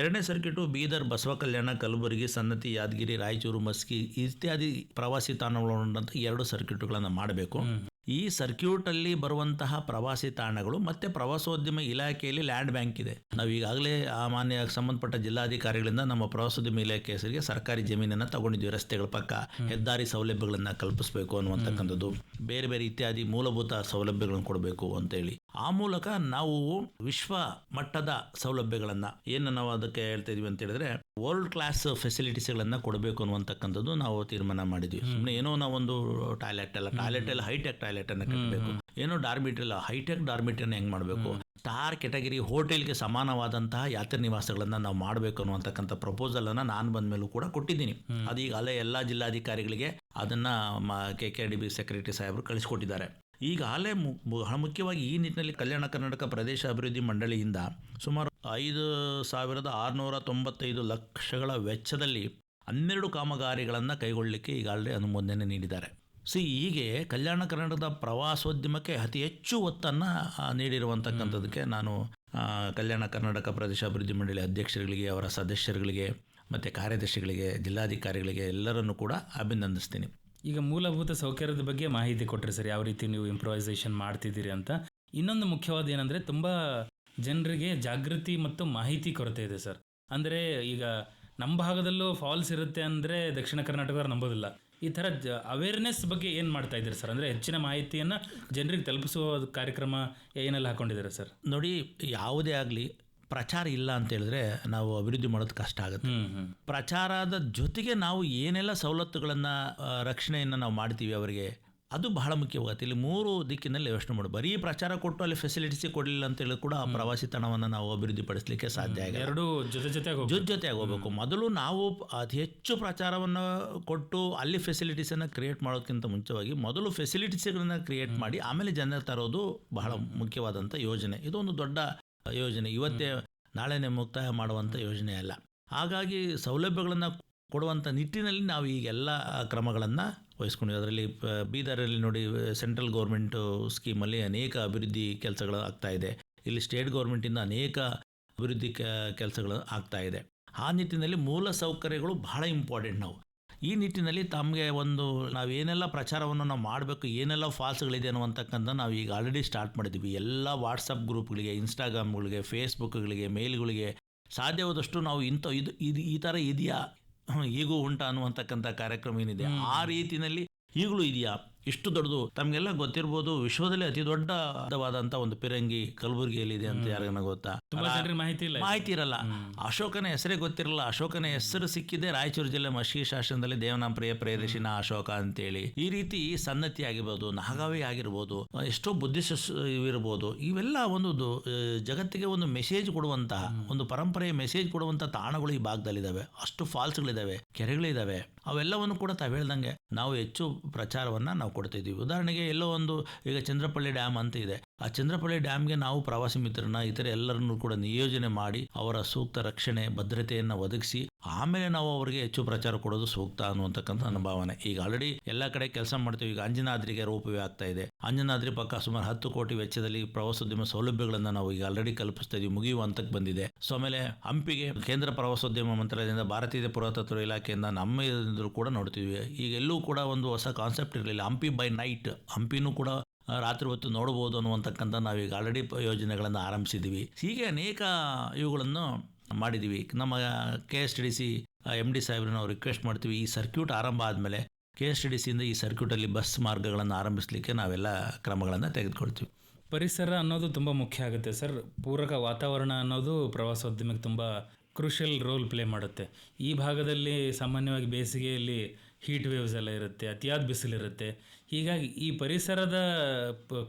S2: ಎರಡನೇ ಸರ್ಕ್ಯೂಟು ಬೀದರ್ ಬಸವ ಕಲ್ಯಾಣ ಕಲಬುರಗಿ ಸನ್ನತಿ ಯಾದಗಿರಿ ರಾಯಚೂರು ಮಸ್ಕಿ ಇತ್ಯಾದಿ ಪ್ರವಾಸಿ ತಾಣಗಳನ್ನಂತ ಎರಡು ಸರ್ಕ್ಯೂಟ್ಗಳನ್ನು ಮಾಡಬೇಕು. ಈ ಸರ್ಕ್ಯೂಟಲ್ಲಿ ಬರುವಂತಹ ಪ್ರವಾಸಿ ತಾಣಗಳು ಮತ್ತೆ ಪ್ರವಾಸೋದ್ಯಮ ಇಲಾಖೆಯಲ್ಲಿ ಲ್ಯಾಂಡ್ ಬ್ಯಾಂಕ್ ಇದೆ. ನಾವು ಈಗಾಗಲೇ ಆ ಮಾನ್ಯ ಸಂಬಂಧಪಟ್ಟ ಜಿಲ್ಲಾಧಿಕಾರಿಗಳಿಂದ ನಮ್ಮ ಪ್ರವಾಸೋದ್ಯಮ ಇಲಾಖೆ ಹೆಸರಿಗೆ ಸರ್ಕಾರಿ ಜಮೀನನ್ನು ತಗೊಂಡಿದ್ವಿ. ರಸ್ತೆಗಳ ಪಕ್ಕ ಹೆದ್ದಾರಿ ಸೌಲಭ್ಯಗಳನ್ನು ಕಲ್ಪಿಸಬೇಕು ಅನ್ನುವಂತಕ್ಕಂಥದ್ದು. ಬೇರೆ ಬೇರೆ ಇತ್ಯಾದಿ ಮೂಲಭೂತ ಸೌಲಭ್ಯಗಳನ್ನು ಕೊಡಬೇಕು ಅಂತೇಳಿ. ಆ ಮೂಲಕ ನಾವು ವಿಶ್ವ ಮಟ್ಟದ ಸೌಲಭ್ಯಗಳನ್ನು ಏನು ನಾವು ಅದಕ್ಕೆ ಹೇಳ್ತಾ ಇದೀವಿ ಅಂತ ಹೇಳಿದ್ರೆ ವರ್ಲ್ಡ್ ಕ್ಲಾಸ್ ಫೆಸಿಲಿಟೀಸ್ಗಳನ್ನು ಕೊಡಬೇಕು ಅನ್ನುವಂತಕ್ಕಂಥದ್ದು ನಾವು ತೀರ್ಮಾನ ಮಾಡಿದ್ವಿ. ಸುಮ್ಮನೆ ಏನೋ ನಾವೊಂದು ಟಾಯ್ಲೆಟ್ ಅಲ್ಲ. ಟಾಯ್ಲೆಟ್ ಎಲ್ಲ ಹೈಟೆಕ್ ಟಾಯ್ಲೆಟ್ ಅನ್ನು ಕಟ್ಟಬೇಕು ಏನೋ ಡಾರ್ಮಿಟ್ರಿ ಇಲ್ಲ ಹೈಟೆಕ್ ಡಾರ್ಮಿಟ್ರಿಯನ್ನು ಹೆಂಗ್ ಮಾಡಬೇಕು? ಸ್ಟಾರ್ ಕೆಟಗರಿ ಹೋಟೆಲ್ಗೆ ಸಮಾನವಾದಂತಹ ಯಾತ್ರಿ ನಿವಾಸಗಳನ್ನು ನಾವು ಮಾಡಬೇಕು ಅನ್ನುವಂತಕ್ಕಂಥ ಪ್ರಪೋಸಲನ್ನು ನಾನು ಬಂದ ಮೇಲೂ ಕೂಡ ಕೊಟ್ಟಿದ್ದೀನಿ. ಅದೀಗ ಅಲ್ಲೇ ಎಲ್ಲ ಜಿಲ್ಲಾಧಿಕಾರಿಗಳಿಗೆ ಅದನ್ನು K K D B secretary ಸಾಹೇಬರು ಕಳಿಸ್ಕೊಟ್ಟಿದ್ದಾರೆ. ಈಗ ಅಲ್ಲೇ ಬಹಳ ಮುಖ್ಯವಾಗಿ ಈ ನಿಟ್ಟಿನಲ್ಲಿ ಕಲ್ಯಾಣ ಕರ್ನಾಟಕ ಪ್ರದೇಶ ಅಭಿವೃದ್ಧಿ ಮಂಡಳಿಯಿಂದ ಸುಮಾರು ಐದು ಸಾವಿರದ ಆರುನೂರ ತೊಂಬತ್ತೈದು ಲಕ್ಷಗಳ ವೆಚ್ಚದಲ್ಲಿ ಹನ್ನೆರಡು ಕಾಮಗಾರಿಗಳನ್ನು ಕೈಗೊಳ್ಳಲಿಕ್ಕೆ ಈಗಾಗಲೇ ಅನುಮೋದನೆ ನೀಡಿದ್ದಾರೆ. ಸಿ ಹೀಗೆ ಕಲ್ಯಾಣ ಕರ್ನಾಟಕದ ಪ್ರವಾಸೋದ್ಯಮಕ್ಕೆ ಅತಿ ಹೆಚ್ಚು ಒತ್ತನ್ನು ನೀಡಿರುವಂತಕ್ಕಂಥದ್ದಕ್ಕೆ ನಾನು ಕಲ್ಯಾಣ ಕರ್ನಾಟಕ ಪ್ರದೇಶ ಅಭಿವೃದ್ಧಿ ಮಂಡಳಿ ಅಧ್ಯಕ್ಷರುಗಳಿಗೆ ಅವರ ಸದಸ್ಯರುಗಳಿಗೆ ಮತ್ತು ಕಾರ್ಯದರ್ಶಿಗಳಿಗೆ ಜಿಲ್ಲಾಧಿಕಾರಿಗಳಿಗೆ ಎಲ್ಲರನ್ನು ಕೂಡ ಅಭಿನಂದಿಸ್ತೀನಿ.
S1: ಈಗ ಮೂಲಭೂತ ಸೌಕರ್ಯದ ಬಗ್ಗೆ ಮಾಹಿತಿ ಕೊಟ್ಟರೆ ಸರ್ ಯಾವ ರೀತಿ ನೀವು ಇಂಪ್ರೊವೈಸೇಷನ್ ಮಾಡ್ತಿದ್ದೀರಿ ಅಂತ. ಇನ್ನೊಂದು ಮುಖ್ಯವಾದ ಏನಂದರೆ ತುಂಬ ಜನರಿಗೆ ಜಾಗೃತಿ ಮತ್ತು ಮಾಹಿತಿ ಕೊರತೆ ಇದೆ ಸರ್. ಅಂದರೆ ಈಗ ನಮ್ಮ ಭಾಗದಲ್ಲೂ ಫಾಲ್ಸ್ ಇರುತ್ತೆ ಅಂದರೆ ದಕ್ಷಿಣ ಕರ್ನಾಟಕದವ್ರು ನಂಬೋದಿಲ್ಲ. ಈ ಥರ ಜ ಅವೇರ್ನೆಸ್ ಬಗ್ಗೆ ಏನು ಮಾಡ್ತಾ ಇದ್ದೀರಿ ಸರ್? ಅಂದರೆ ಹೆಚ್ಚಿನ ಮಾಹಿತಿಯನ್ನು ಜನರಿಗೆ ತಲುಪಿಸುವ ಕಾರ್ಯಕ್ರಮ ಏನೆಲ್ಲ ಹಾಕೊಂಡಿದ್ದಾರೆ ಸರ್?
S2: ನೋಡಿ ಯಾವುದೇ ಆಗಲಿ ಪ್ರಚಾರ ಇಲ್ಲ ಅಂತ ಹೇಳಿದ್ರೆ ನಾವು ಅಭಿವೃದ್ಧಿ ಮಾಡೋದು ಕಷ್ಟ ಆಗುತ್ತೆ. ಪ್ರಚಾರದ ಜೊತೆಗೆ ನಾವು ಏನೆಲ್ಲ ಸವಲತ್ತುಗಳನ್ನು ರಕ್ಷಣೆಯನ್ನು ನಾವು ಮಾಡ್ತೀವಿ ಅವರಿಗೆ ಅದು ಬಹಳ ಮುಖ್ಯವಾಗುತ್ತೆ ಇಲ್ಲಿ ಮೂರು ದಿಕ್ಕಿನಲ್ಲಿ ಯೋಚನೆ ಮಾಡಿ ಬರೀ ಪ್ರಚಾರ ಕೊಟ್ಟು ಅಲ್ಲಿ ಫೆಸಿಲಿಟೀಸ್ ಕೊಡಲಿಲ್ಲ ಅಂತ ಹೇಳಿ ಕೂಡ ಆ ಪ್ರವಾಸಿ ತಾಣವನ್ನು ನಾವು ಅಭಿವೃದ್ಧಿಪಡಿಸಲಿಕ್ಕೆ ಸಾಧ್ಯ ಆಗಿದೆ
S1: ಎರಡು ಜೊತೆ ಜೊತೆ
S2: ಜೊತೆ ಜೊತೆ ಹೋಗಬೇಕು. ಮೊದಲು ನಾವು ಅತಿ ಹೆಚ್ಚು ಪ್ರಚಾರವನ್ನು ಕೊಟ್ಟು ಅಲ್ಲಿ ಫೆಸಿಲಿಟೀಸನ್ನು ಕ್ರಿಯೇಟ್ ಮಾಡೋದಕ್ಕಿಂತ ಮುಂಚೆವಾಗಿ ಮೊದಲು ಫೆಸಿಲಿಟೀಸ್ಗಳನ್ನ ಕ್ರಿಯೇಟ್ ಮಾಡಿ ಆಮೇಲೆ ಜನರು ತರೋದು ಬಹಳ ಮುಖ್ಯವಾದಂಥ ಯೋಜನೆ. ಇದೊಂದು ದೊಡ್ಡ ಯೋಜನೆ. ಇವತ್ತೇ ನಾಳೆನೇ ಮುಕ್ತಾಯ ಮಾಡುವಂಥ ಯೋಜನೆ ಅಲ್ಲ. ಹಾಗಾಗಿ ಸೌಲಭ್ಯಗಳನ್ನು ಕೊಡುವಂಥ ನಿಟ್ಟಿನಲ್ಲಿ ನಾವು ಈಗೆಲ್ಲ ಕ್ರಮಗಳನ್ನು ವಹಿಸ್ಕೊಂಡಿದ್ದೀವಿ ಅದರಲ್ಲಿ ಬೀದರಲ್ಲಿ ನೋಡಿ ಸೆಂಟ್ರಲ್ ಗೌರ್ಮೆಂಟು ಸ್ಕೀಮಲ್ಲಿ ಅನೇಕ ಅಭಿವೃದ್ಧಿ ಕೆಲಸಗಳು ಆಗ್ತಾ ಇಲ್ಲಿ ಸ್ಟೇಟ್ ಗೌರ್ಮೆಂಟಿಂದ ಅನೇಕ ಅಭಿವೃದ್ಧಿ ಕೆಲಸಗಳು ಆಗ್ತಾ ಆ ನಿಟ್ಟಿನಲ್ಲಿ ಮೂಲ ಸೌಕರ್ಯಗಳು ಬಹಳ ಇಂಪಾರ್ಟೆಂಟ್ ನಾವು. ಈ ನಿಟ್ಟಿನಲ್ಲಿ ತಮಗೆ ಒಂದು, ನಾವೇನೆಲ್ಲ ಪ್ರಚಾರವನ್ನು ನಾವು ಮಾಡಬೇಕು, ಏನೆಲ್ಲ ಫಾಲ್ಸ್ಗಳಿದೆ ಅನ್ನುವಂಥಕ್ಕಂಥ ನಾವು ಈಗ ಆಲ್ರೆಡಿ ಸ್ಟಾರ್ಟ್ ಮಾಡಿದ್ದೀವಿ. ಎಲ್ಲ ವಾಟ್ಸಪ್ ಗ್ರೂಪ್ಗಳಿಗೆ ಇನ್ಸ್ಟಾಗ್ರಾಮ್ಗಳಿಗೆ ಫೇಸ್ಬುಕ್ಗಳಿಗೆ ಮೇಲ್ಗಳಿಗೆ ಸಾಧ್ಯವಾದಷ್ಟು ನಾವು ಇಂಥ, ಇದು ಇದು ಈ ಥರ ಇದೆಯಾ? ಈಗೂ ಉಂಟ ಅನ್ನುವಂಥಕ್ಕಂಥ ಕಾರ್ಯಕ್ರಮ ಏನಿದೆ? ಆ ರೀತಿಯಲ್ಲಿ ಈಗಲೂ ಇದೆಯಾ? ಇಷ್ಟು ದೊಡ್ಡದು. ತಮಗೆಲ್ಲ ಗೊತ್ತಿರ್ಬೋದು ವಿಶ್ವದಲ್ಲಿ ಅತಿ ದೊಡ್ಡವಾದಂತ ಒಂದು ಪಿರಂಗಿ ಕಲಬುರಗಿಯಲ್ಲಿದೆ ಅಂತ ಯಾರಿಗಾನ ಗೊತ್ತಾ?
S1: ಮಾಹಿತಿ ಇಲ್ಲ
S2: ಮಾಹಿತಿ ಇರಲ್ಲ. ಅಶೋಕನ ಹೆಸರೇ ಗೊತ್ತಿರಲ್ಲ. ಅಶೋಕನ ಹೆಸರು ಸಿಕ್ಕಿದೆ ರಾಯಚೂರು ಜಿಲ್ಲೆ ಮಶಿ ಶಾಸನದಲ್ಲಿ ದೇವನಾಂ ಪ್ರಿಯ ಪ್ರಿಯದರ್ಶಿನ ಅಶೋಕ ಅಂತೇಳಿ. ಈ ರೀತಿ ಸನ್ನತಿ ಆಗಿರ್ಬೋದು ನಾಗಾವಿ ಆಗಿರ್ಬೋದು ಎಷ್ಟೋ ಬುದ್ಧಿಸ್ಟ್ ಇರ್ಬೋದು ಇವೆಲ್ಲ ಒಂದು ಜಗತ್ತಿಗೆ ಒಂದು ಮೆಸೇಜ್ ಕೊಡುವಂತಹ ಒಂದು ಪರಂಪರೆಯ ಮೆಸೇಜ್ ಕೊಡುವಂತಹ ತಾಣಗಳು ಈ ಭಾಗದಲ್ಲಿದ್ದಾವೆ. ಅಷ್ಟು ಫಾಲ್ಸ್ಗಳಿದ್ದಾವೆ ಕೆರೆಗಳಿದ್ದಾವೆ. ಅವೆಲ್ಲವನ್ನು ಕೂಡ ತಾವು ಹೇಳ್ದಂಗೆ ನಾವು ಹೆಚ್ಚು ಪ್ರಚಾರವನ್ನು ನಾವು ಕೊಡ್ತಿದ್ದೀವಿ ಉದಾಹರಣೆಗೆ ಎಲ್ಲೋ ಒಂದು ಈಗ ಚಂದ್ರಪಳ್ಳಿ ಡ್ಯಾಮ್ ಅಂತ ಇದೆ. ಆ ಚಂದ್ರಪಳ್ಳಿ ಡ್ಯಾಮ್ಗೆ ನಾವು ಪ್ರವಾಸಿ ಮಿತ್ರರನ್ನ, ಇತರ ಎಲ್ಲರನ್ನೂ ಕೂಡ ನಿಯೋಜನೆ ಮಾಡಿ ಅವರ ಸೂಕ್ತ ರಕ್ಷಣೆ, ಭದ್ರತೆಯನ್ನು ಒದಗಿಸಿ, ಆಮೇಲೆ ನಾವು ಅವರಿಗೆ ಹೆಚ್ಚು ಪ್ರಚಾರ ಕೊಡೋದು ಸೂಕ್ತ ಅನ್ನುವಂತಕ್ಕಂಥ ನನ್ನ ಈಗ ಆಲ್ರೆಡಿ ಎಲ್ಲ ಕಡೆ ಕೆಲಸ ಮಾಡ್ತೀವಿ. ಈಗ ಅಂಜನಾದ್ರಿಗೆ ರೂಪವೇ ಆಗ್ತಾ ಇದೆ. ಅಂಜನಾದ್ರಿ ಪಕ್ಕ ಸುಮಾರು ಹತ್ತು ಕೋಟಿ ವೆಚ್ಚದಲ್ಲಿ ಪ್ರವಾಸೋದ್ಯಮ ಸೌಲಭ್ಯಗಳನ್ನು ನಾವು ಈಗ ಆಲ್ರೆಡಿ ಕಲ್ಪಿಸ್ತಾ ಇದೀವಿ. ಮುಗಿಯುವ ಹಂತಕ್ಕೆ ಬಂದಿದೆ. ಸೊ ಆಮೇಲೆ ಹಂಪಿಗೆ ಕೇಂದ್ರ ಪ್ರವಾಸೋದ್ಯಮ ಮಂತ್ರಾಲಯದಿಂದ ಭಾರತೀಯ ಪುರಾತತ್ವ ಇಲಾಖೆಯಿಂದ ನಮ್ಮ ಕೂಡ ನೋಡ್ತೀವಿ. ಈಗ ಎಲ್ಲೂ ಕೂಡ ಒಂದು ಹೊಸ ಕಾನ್ಸೆಪ್ಟ್ ಇರಲಿಲ್ಲ. ಹಂಪಿ ಬೈ ನೈಟ್ ಹಂಪಿನೂ ಕೂಡ ರಾತ್ರಿ ಹೊತ್ತು ನೋಡ್ಬೋದು ಅನ್ನುವಂತಕ್ಕಂಥ ನಾವೀಗ ಆಲ್ರೆಡಿ ಯೋಜನೆಗಳನ್ನು ಆರಂಭಿಸಿದ್ದೀವಿ. ಹೀಗೆ ಅನೇಕ ಇವುಗಳನ್ನು ಮಾಡಿದ್ದೀವಿ. ನಮ್ಮ K S T D C M D ಸಾಹೇಬ್ರು ನಾವು ರಿಕ್ವೆಸ್ಟ್ ಮಾಡ್ತೀವಿ. ಈ ಸರ್ಕ್ಯೂಟ್ ಆರಂಭ ಆದಮೇಲೆ ಕೆ ಎಸ್ ಟಿ ಡಿ ಸಿಯಿಂದ ಈ ಸರ್ಕ್ಯೂಟಲ್ಲಿ ಬಸ್ ಮಾರ್ಗಗಳನ್ನು ಆರಂಭಿಸಲಿಕ್ಕೆ ನಾವೆಲ್ಲ ಕ್ರಮಗಳನ್ನು ತೆಗೆದುಕೊಳ್ತೀವಿ.
S1: ಪರಿಸರ ಅನ್ನೋದು ತುಂಬ ಮುಖ್ಯ ಆಗುತ್ತೆ ಸರ್. ಪೂರಕ ವಾತಾವರಣ ಅನ್ನೋದು ಪ್ರವಾಸೋದ್ಯಮಕ್ಕೆ ತುಂಬ ಕ್ರುಷಿಯಲ್ ರೋಲ್ ಪ್ಲೇ ಮಾಡುತ್ತೆ. ಈ ಭಾಗದಲ್ಲಿ ಸಾಮಾನ್ಯವಾಗಿ ಬೇಸಿಗೆಯಲ್ಲಿ ಹೀಟ್ ವೇವ್ಸ್ ಎಲ್ಲ ಇರುತ್ತೆ, ಅತಿಯಾದ ಬಿಸಿಲಿರುತ್ತೆ. ಹೀಗಾಗಿ ಈ ಪರಿಸರದ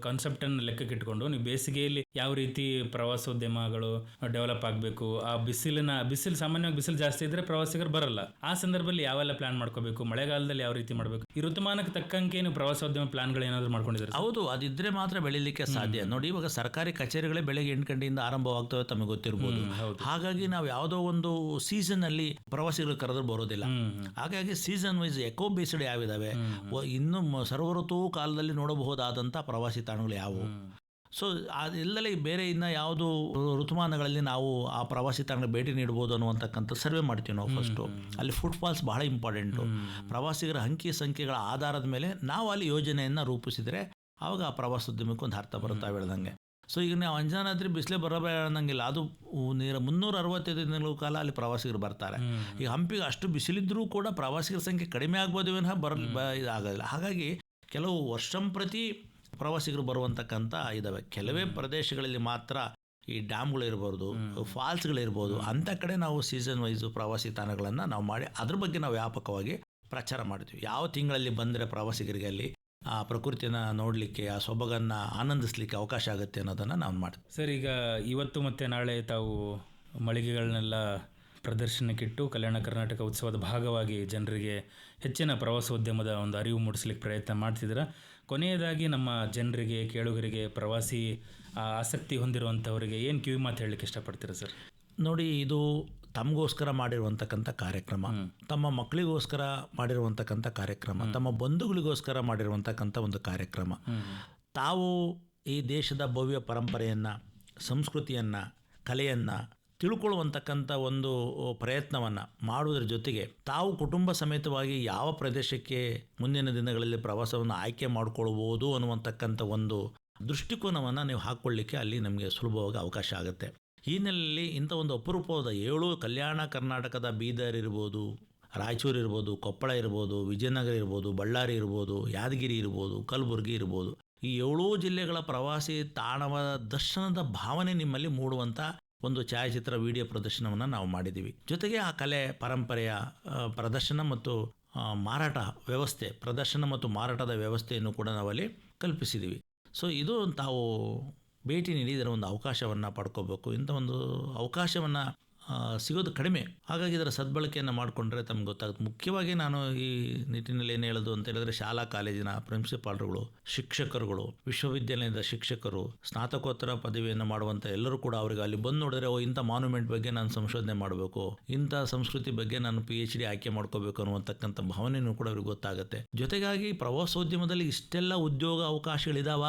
S1: ಕಾನ್ಸೆಪ್ಟನ್ನು ಲೆಕ್ಕಕ್ಕಿಟ್ಕೊಂಡು ನೀವು ಬೇಸಿಗೆಯಲ್ಲಿ ಯಾವ ರೀತಿ ಪ್ರವಾಸೋದ್ಯಮಗಳು ಡೆವಲಪ್ ಆಗಬೇಕು ಆ ಬಿಸಿಲಿನ ಬಿಸಿಲು ಸಾಮಾನ್ಯವಾಗಿ ಬಿಸಿಲು ಜಾಸ್ತಿ ಇದ್ರೆ ಪ್ರವಾಸಿಗರು ಬರಲ್ಲ. ಆ ಸಂದರ್ಭದಲ್ಲಿ ಯಾವೆಲ್ಲ ಪ್ಲಾನ್ ಮಾಡ್ಕೋಬೇಕು ಮಳೆಗಾಲದಲ್ಲಿ ಯಾವ ರೀತಿ ಮಾಡಬೇಕು? ಈ ಋತುಮಾನಕ್ಕೆ ತಕ್ಕಂಗೆ ನೀವು ಪ್ರವಾಸೋದ್ಯಮ ಪ್ಲಾನ್ಗಳು ಏನಾದರೂ ಮಾಡ್ಕೊಂಡಿದ್ದಾರೆ
S2: ಹೌದು ಅದಿದ್ರೆ ಮಾತ್ರ ಬೆಳಿಲಿಕ್ಕೆ ಸಾಧ್ಯ. ನೋಡಿ ಇವಾಗ ಸರ್ಕಾರಿ ಕಚೇರಿಗಳೇ ಬೆಳಗ್ಗೆ ಎಂಟು ಗಂಟೆಯಿಂದ ಆರಂಭವಾಗ್ತವೆ ತಮಗೆ ಗೊತ್ತಿರ್ಬೋದು.
S1: ಹೌದು.
S2: ಹಾಗಾಗಿ ನಾವು ಯಾವುದೋ ಒಂದು ಸೀಸನ್ ಅಲ್ಲಿ ಪ್ರವಾಸಿಗರು ಕರೆದ್ರೆ ಬರೋದಿಲ್ಲ. ಹಾಗಾಗಿ ಸೀಸನ್ ವೈಸ್ ಎಕೋ ಬೇಸ್ಡ್ ಯಾವಿದಾವೆ ಇನ್ನು ಮ- ಸರ್ವಋತು ಕಾಲದಲ್ಲಿ ನೋಡಬಹುದಾದಂಥ ಪ್ರವಾಸಿ ತಾಣಗಳು ಯಾವುವು? ಸೊ ಅದಿಲ್ಲದೆ ಬೇರೆ ಇನ್ನು ಯಾವುದು ಋತುಮಾನಗಳಲ್ಲಿ ನಾವು ಆ ಪ್ರವಾಸಿ ತಾಣ ಭೇಟಿ ನೀಡ್ಬೋದು ಅನ್ನುವಂಥಕ್ಕಂಥ ಸರ್ವೆ ಮಾಡ್ತೀವಿ ನಾವು ಫಸ್ಟು ಅಲ್ಲಿ ಫುಟ್ಫಾಲ್ಸ್ ಬಹಳ ಇಂಪಾರ್ಟೆಂಟು ಪ್ರವಾಸಿಗರ ಅಂಕಿ ಸಂಖ್ಯೆಗಳ ಆಧಾರದ ಮೇಲೆ ನಾವು ಅಲ್ಲಿ ಯೋಜನೆಯನ್ನು ರೂಪಿಸಿದರೆ ಆವಾಗ ಆ ಪ್ರವಾಸೋದ್ಯಮಕ್ಕೆ ಒಂದು ಅರ್ಥ ಬರುತ್ತೆ ಹೇಳ್ದಂಗೆ ಸೊ ಈಗ ನಾವು ಅಂಜನಾದ್ರಿ ಬಿಸಿಲೆ ಬರಬೇಡ ಅನ್ನಂಗಿಲ್ಲ. ಅದು ನೀರ ಮುನ್ನೂರ ಅರವತ್ತೈದು ದಿನಗಳ ಕಾಲ ಅಲ್ಲಿ ಪ್ರವಾಸಿಗರು ಬರ್ತಾರೆ. ಈಗ ಹಂಪಿಗೆ ಅಷ್ಟು ಬಿಸಿಲಿದ್ರೂ ಕೂಡ ಪ್ರವಾಸಿಗರ ಸಂಖ್ಯೆ ಕಡಿಮೆ ಆಗ್ಬೋದು ವಿನಃ ಬರ ಬ- ಇದಾಗೋದಿಲ್ಲ ಹಾಗಾಗಿ ಕೆಲವು ವರ್ಷಂಪ್ರತಿ ಪ್ರವಾಸಿಗರು ಬರುವಂತಕ್ಕಂಥ ಇದ್ದಾವೆ ಕೆಲವೇ ಪ್ರದೇಶಗಳಲ್ಲಿ ಮಾತ್ರ ಈ ಡ್ಯಾಮ್ಗಳಿರ್ಬೋದು ಫಾಲ್ಸ್ಗಳಿರ್ಬೋದು ಅಂಥ ಕಡೆ ನಾವು ಸೀಸನ್ ವೈಸು ಪ್ರವಾಸಿ ತಾಣಗಳನ್ನು ನಾವು ಮಾಡಿ ಅದ್ರ ಬಗ್ಗೆ ನಾವು ವ್ಯಾಪಕವಾಗಿ ಪ್ರಚಾರ ಮಾಡ್ತೀವಿ. ಯಾವ ತಿಂಗಳಲ್ಲಿ ಬಂದರೆ ಪ್ರವಾಸಿಗರಿಗೆ ಅಲ್ಲಿ ಆ ಪ್ರಕೃತಿಯನ್ನು ನೋಡಲಿಕ್ಕೆ ಆ ಸೊಬಗನ್ನು ಆನಂದಿಸಲಿಕ್ಕೆ ಅವಕಾಶ ಆಗುತ್ತೆ ಅನ್ನೋದನ್ನು ನಾವು ಮಾಡ್ತೀವಿ.
S1: ಸರ್ ಈಗ ಇವತ್ತು ಮತ್ತು ನಾಳೆ ತಾವು ಮಳಿಗೆಗಳನ್ನೆಲ್ಲ ಪ್ರದರ್ಶನಕ್ಕಿಟ್ಟು ಕಲ್ಯಾಣ ಕರ್ನಾಟಕ ಉತ್ಸವದ ಭಾಗವಾಗಿ ಜನರಿಗೆ ಹೆಚ್ಚಿನ ಪ್ರವಾಸೋದ್ಯಮದ ಒಂದು ಅರಿವು ಮೂಡಿಸ್ಲಿಕ್ಕೆ ಪ್ರಯತ್ನ ಮಾಡ್ತಿದ್ದೀರಾ. ಕೊನೆಯದಾಗಿ ನಮ್ಮ ಜನರಿಗೆ ಕೇಳುಗರಿಗೆ ಪ್ರವಾಸಿ ಆಸಕ್ತಿ ಹೊಂದಿರುವಂಥವರಿಗೆ ಏನು ಕಿವಿ ಮಾತು ಹೇಳಲಿಕ್ಕೆ ಇಷ್ಟಪಡ್ತೀರಾ ಸರ್?
S2: ನೋಡಿ ಇದು ತಮಗೋಸ್ಕರ ಮಾಡಿರುವಂತಕ್ಕಂಥ ಕಾರ್ಯಕ್ರಮ. ತಮ್ಮ ಮಕ್ಕಳಿಗೋಸ್ಕರ ಮಾಡಿರುವಂತಕ್ಕಂಥ ಕಾರ್ಯಕ್ರಮ. ತಮ್ಮ ಬಂಧುಗಳಿಗೋಸ್ಕರ ಮಾಡಿರುವಂತಕ್ಕಂಥ ಒಂದು ಕಾರ್ಯಕ್ರಮ. ತಾವು ಈ ದೇಶದ ಭವ್ಯ ಪರಂಪರೆಯನ್ನು ಸಂಸ್ಕೃತಿಯನ್ನು ಕಲೆಯನ್ನು ತಿಳ್ಕೊಳ್ಳುವಂತಕ್ಕಂಥ ಒಂದು ಪ್ರಯತ್ನವನ್ನು ಮಾಡುವುದರ ಜೊತೆಗೆ ತಾವು ಕುಟುಂಬ ಸಮೇತವಾಗಿ ಯಾವ ಪ್ರದೇಶಕ್ಕೆ ಮುಂದಿನ ದಿನಗಳಲ್ಲಿ ಪ್ರವಾಸವನ್ನು ಆಯ್ಕೆ ಮಾಡಿಕೊಳ್ಬೋದು ಅನ್ನುವಂತಕ್ಕಂಥ ಒಂದು ದೃಷ್ಟಿಕೋನವನ್ನು ನೀವು ಹಾಕ್ಕೊಳ್ಳಿಕ್ಕೆ ಅಲ್ಲಿ ನಮಗೆ ಸುಲಭವಾಗಿ ಅವಕಾಶ ಆಗುತ್ತೆ. ಹಿನ್ನೆಲೆಯಲ್ಲಿ ಇಂಥ ಒಂದು ಅಪರೂಪವಾದ ಏಳು ಕಲ್ಯಾಣ ಕರ್ನಾಟಕದ ಬೀದರ್ ಇರ್ಬೋದು, ರಾಯಚೂರು ಇರ್ಬೋದು, ಕೊಪ್ಪಳ ಇರ್ಬೋದು, ವಿಜಯನಗರ ಇರ್ಬೋದು, ಬಳ್ಳಾರಿ ಇರ್ಬೋದು, ಯಾದಗಿರಿ ಇರ್ಬೋದು, ಕಲಬುರಗಿ ಇರ್ಬೋದು. ಈ ಏಳೂ ಜಿಲ್ಲೆಗಳ ಪ್ರವಾಸಿ ತಾಣವ ದರ್ಶನದ ಭಾವನೆ ನಿಮ್ಮಲ್ಲಿ ಮೂಡುವಂಥ ಒಂದು ಛಾಯಾಚಿತ್ರ ವಿಡಿಯೋ ಪ್ರದರ್ಶನವನ್ನು ನಾವು ಮಾಡಿದ್ದೀವಿ. ಜೊತೆಗೆ ಆ ಕಲೆ, ಪರಂಪರೆಯ ಪ್ರದರ್ಶನ ಮತ್ತು ಮಾರಾಟ ವ್ಯವಸ್ಥೆ, ಪ್ರದರ್ಶನ ಮತ್ತು ಮಾರಾಟದ ವ್ಯವಸ್ಥೆಯನ್ನು ಕೂಡ ನಾವಲ್ಲಿ ಕಲ್ಪಿಸಿದ್ದೀವಿ. ಸೊ, ಇದು ತಾವು ಭೇಟಿ ನೀಡಿ ಇದರ ಒಂದು ಅವಕಾಶವನ್ನು ಪಡ್ಕೋಬೇಕು. ಇಂಥ ಒಂದು ಅವಕಾಶವನ್ನು ಸಿಗೋದು ಕಡಿಮೆ. ಹಾಗಾಗಿ ಇದರ ಸದ್ಬಳಕೆಯನ್ನು ಮಾಡಿಕೊಂಡ್ರೆ ತಮ್ಗೆ ಗೊತ್ತಾಗುತ್ತೆ. ಮುಖ್ಯವಾಗಿ ನಾನು ಈ ನಿಟ್ಟಿನಲ್ಲಿ ಏನು ಹೇಳೋದು ಅಂತ ಹೇಳಿದ್ರೆ ಶಾಲಾ, ಕಾಲೇಜಿನ ಪ್ರಿನ್ಸಿಪಾಲ್ರುಗಳು, ಶಿಕ್ಷಕರುಗಳು, ವಿಶ್ವವಿದ್ಯಾಲಯದ ಶಿಕ್ಷಕರು, ಸ್ನಾತಕೋತ್ತರ ಪದವಿಯನ್ನು ಮಾಡುವಂಥ ಎಲ್ಲರೂ ಕೂಡ ಅವರಿಗೆ ಅಲ್ಲಿ ಬಂದು ನೋಡಿದ್ರೆ, ಓ, ಇಂಥ ಮಾನ್ಯುಮೆಂಟ್ ಬಗ್ಗೆ ನಾನು ಸಂಶೋಧನೆ ಮಾಡಬೇಕು. ಇಂಥ ಸಂಸ್ಕೃತಿ ಬಗ್ಗೆ ನಾನು ಪಿ ಎಚ್ ಡಿ ಆಯ್ಕೆ ಮಾಡ್ಕೋಬೇಕು ಅನ್ನುವಂತಕ್ಕಂಥ ಭಾವನೆಯೂ ಕೂಡ ಅವ್ರಿಗೆ ಗೊತ್ತಾಗುತ್ತೆ. ಜೊತೆಗಾಗಿ ಪ್ರವಾಸೋದ್ಯಮದಲ್ಲಿ ಇಷ್ಟೆಲ್ಲ ಉದ್ಯೋಗ ಅವಕಾಶಗಳಿದಾವ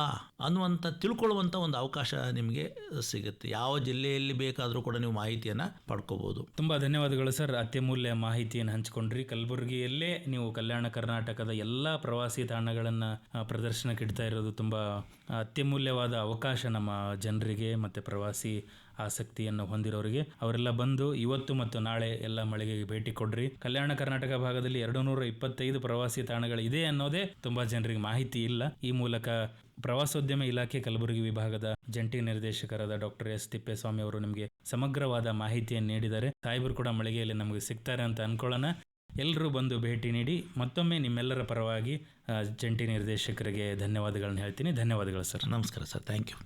S2: ಅನ್ನುವಂಥ ತಿಳ್ಕೊಳ್ಳುವಂಥ ಒಂದು ಅವಕಾಶ ನಿಮಗೆ ಸಿಗುತ್ತೆ. ಯಾವ ಜಿಲ್ಲೆಯಲ್ಲಿ ಬೇಕಾದರೂ ಕೂಡ ನೀವು ಮಾಹಿತಿಯನ್ನು ಪಡ್ಕೋಬೋದು.
S1: ತುಂಬ ಧನ್ಯವಾದಗಳು ಸರ್. ಅತ್ಯಮೂಲ್ಯ ಮಾಹಿತಿಯನ್ನು ಹಂಚಿಕೊಂಡ್ರಿ. ಕಲಬುರಗಿಯಲ್ಲೇ ನೀವು ಕಲ್ಯಾಣ ಕರ್ನಾಟಕದ ಎಲ್ಲ ಪ್ರವಾಸಿ ತಾಣಗಳನ್ನು ಪ್ರದರ್ಶನಕ್ಕೆ ಇಡ್ತಾ ಇರೋದು ತುಂಬ ಅತ್ಯಮೂಲ್ಯವಾದ ಅವಕಾಶ ನಮ್ಮ ಜನರಿಗೆ ಮತ್ತು ಪ್ರವಾಸಿ ಆಸಕ್ತಿಯನ್ನು ಹೊಂದಿರೋರಿಗೆ. ಅವರೆಲ್ಲ ಬಂದು ಇವತ್ತು ಮತ್ತು ನಾಳೆ ಎಲ್ಲ ಮಳಿಗೆಗೆ ಭೇಟಿ ಕೊಡ್ರಿ. ಕಲ್ಯಾಣ ಕರ್ನಾಟಕ ಭಾಗದಲ್ಲಿ ಎರಡು ನೂರ ಇಪ್ಪತ್ತೈದು ಪ್ರವಾಸಿ ತಾಣಗಳಿದೆ ಅನ್ನೋದೇ ತುಂಬ ಜನರಿಗೆ ಮಾಹಿತಿ ಇಲ್ಲ. ಈ ಮೂಲಕ ಪ್ರವಾಸೋದ್ಯಮ ಇಲಾಖೆ ಕಲಬುರಗಿ ವಿಭಾಗದ ಜಂಟಿ ನಿರ್ದೇಶಕರಾದ ಡಾಕ್ಟರ್ ಎಸ್ ತಿಪ್ಪೇಸ್ವಾಮಿ ಅವರು ನಿಮಗೆ ಸಮಗ್ರವಾದ ಮಾಹಿತಿಯನ್ನು ನೀಡಿದ್ದಾರೆ. ಸಾಹೇಬರು ಕೂಡ ಮಳಿಗೆಯಲ್ಲಿ ನಮಗೆ ಸಿಗ್ತಾರೆ ಅಂತ ಅನ್ಕೊಳ್ಳೋಣ. ಎಲ್ಲರೂ ಬಂದು ಭೇಟಿ ನೀಡಿ, ಮತ್ತೊಮ್ಮೆ ನಿಮ್ಮೆಲ್ಲರ ಪರವಾಗಿ ಜಂಟಿ ನಿರ್ದೇಶಕರಿಗೆ ಧನ್ಯವಾದಗಳನ್ನು ಹೇಳ್ತೀನಿ. ಧನ್ಯವಾದಗಳು ಸರ್.
S2: ನಮಸ್ಕಾರ ಸರ್. Thank you.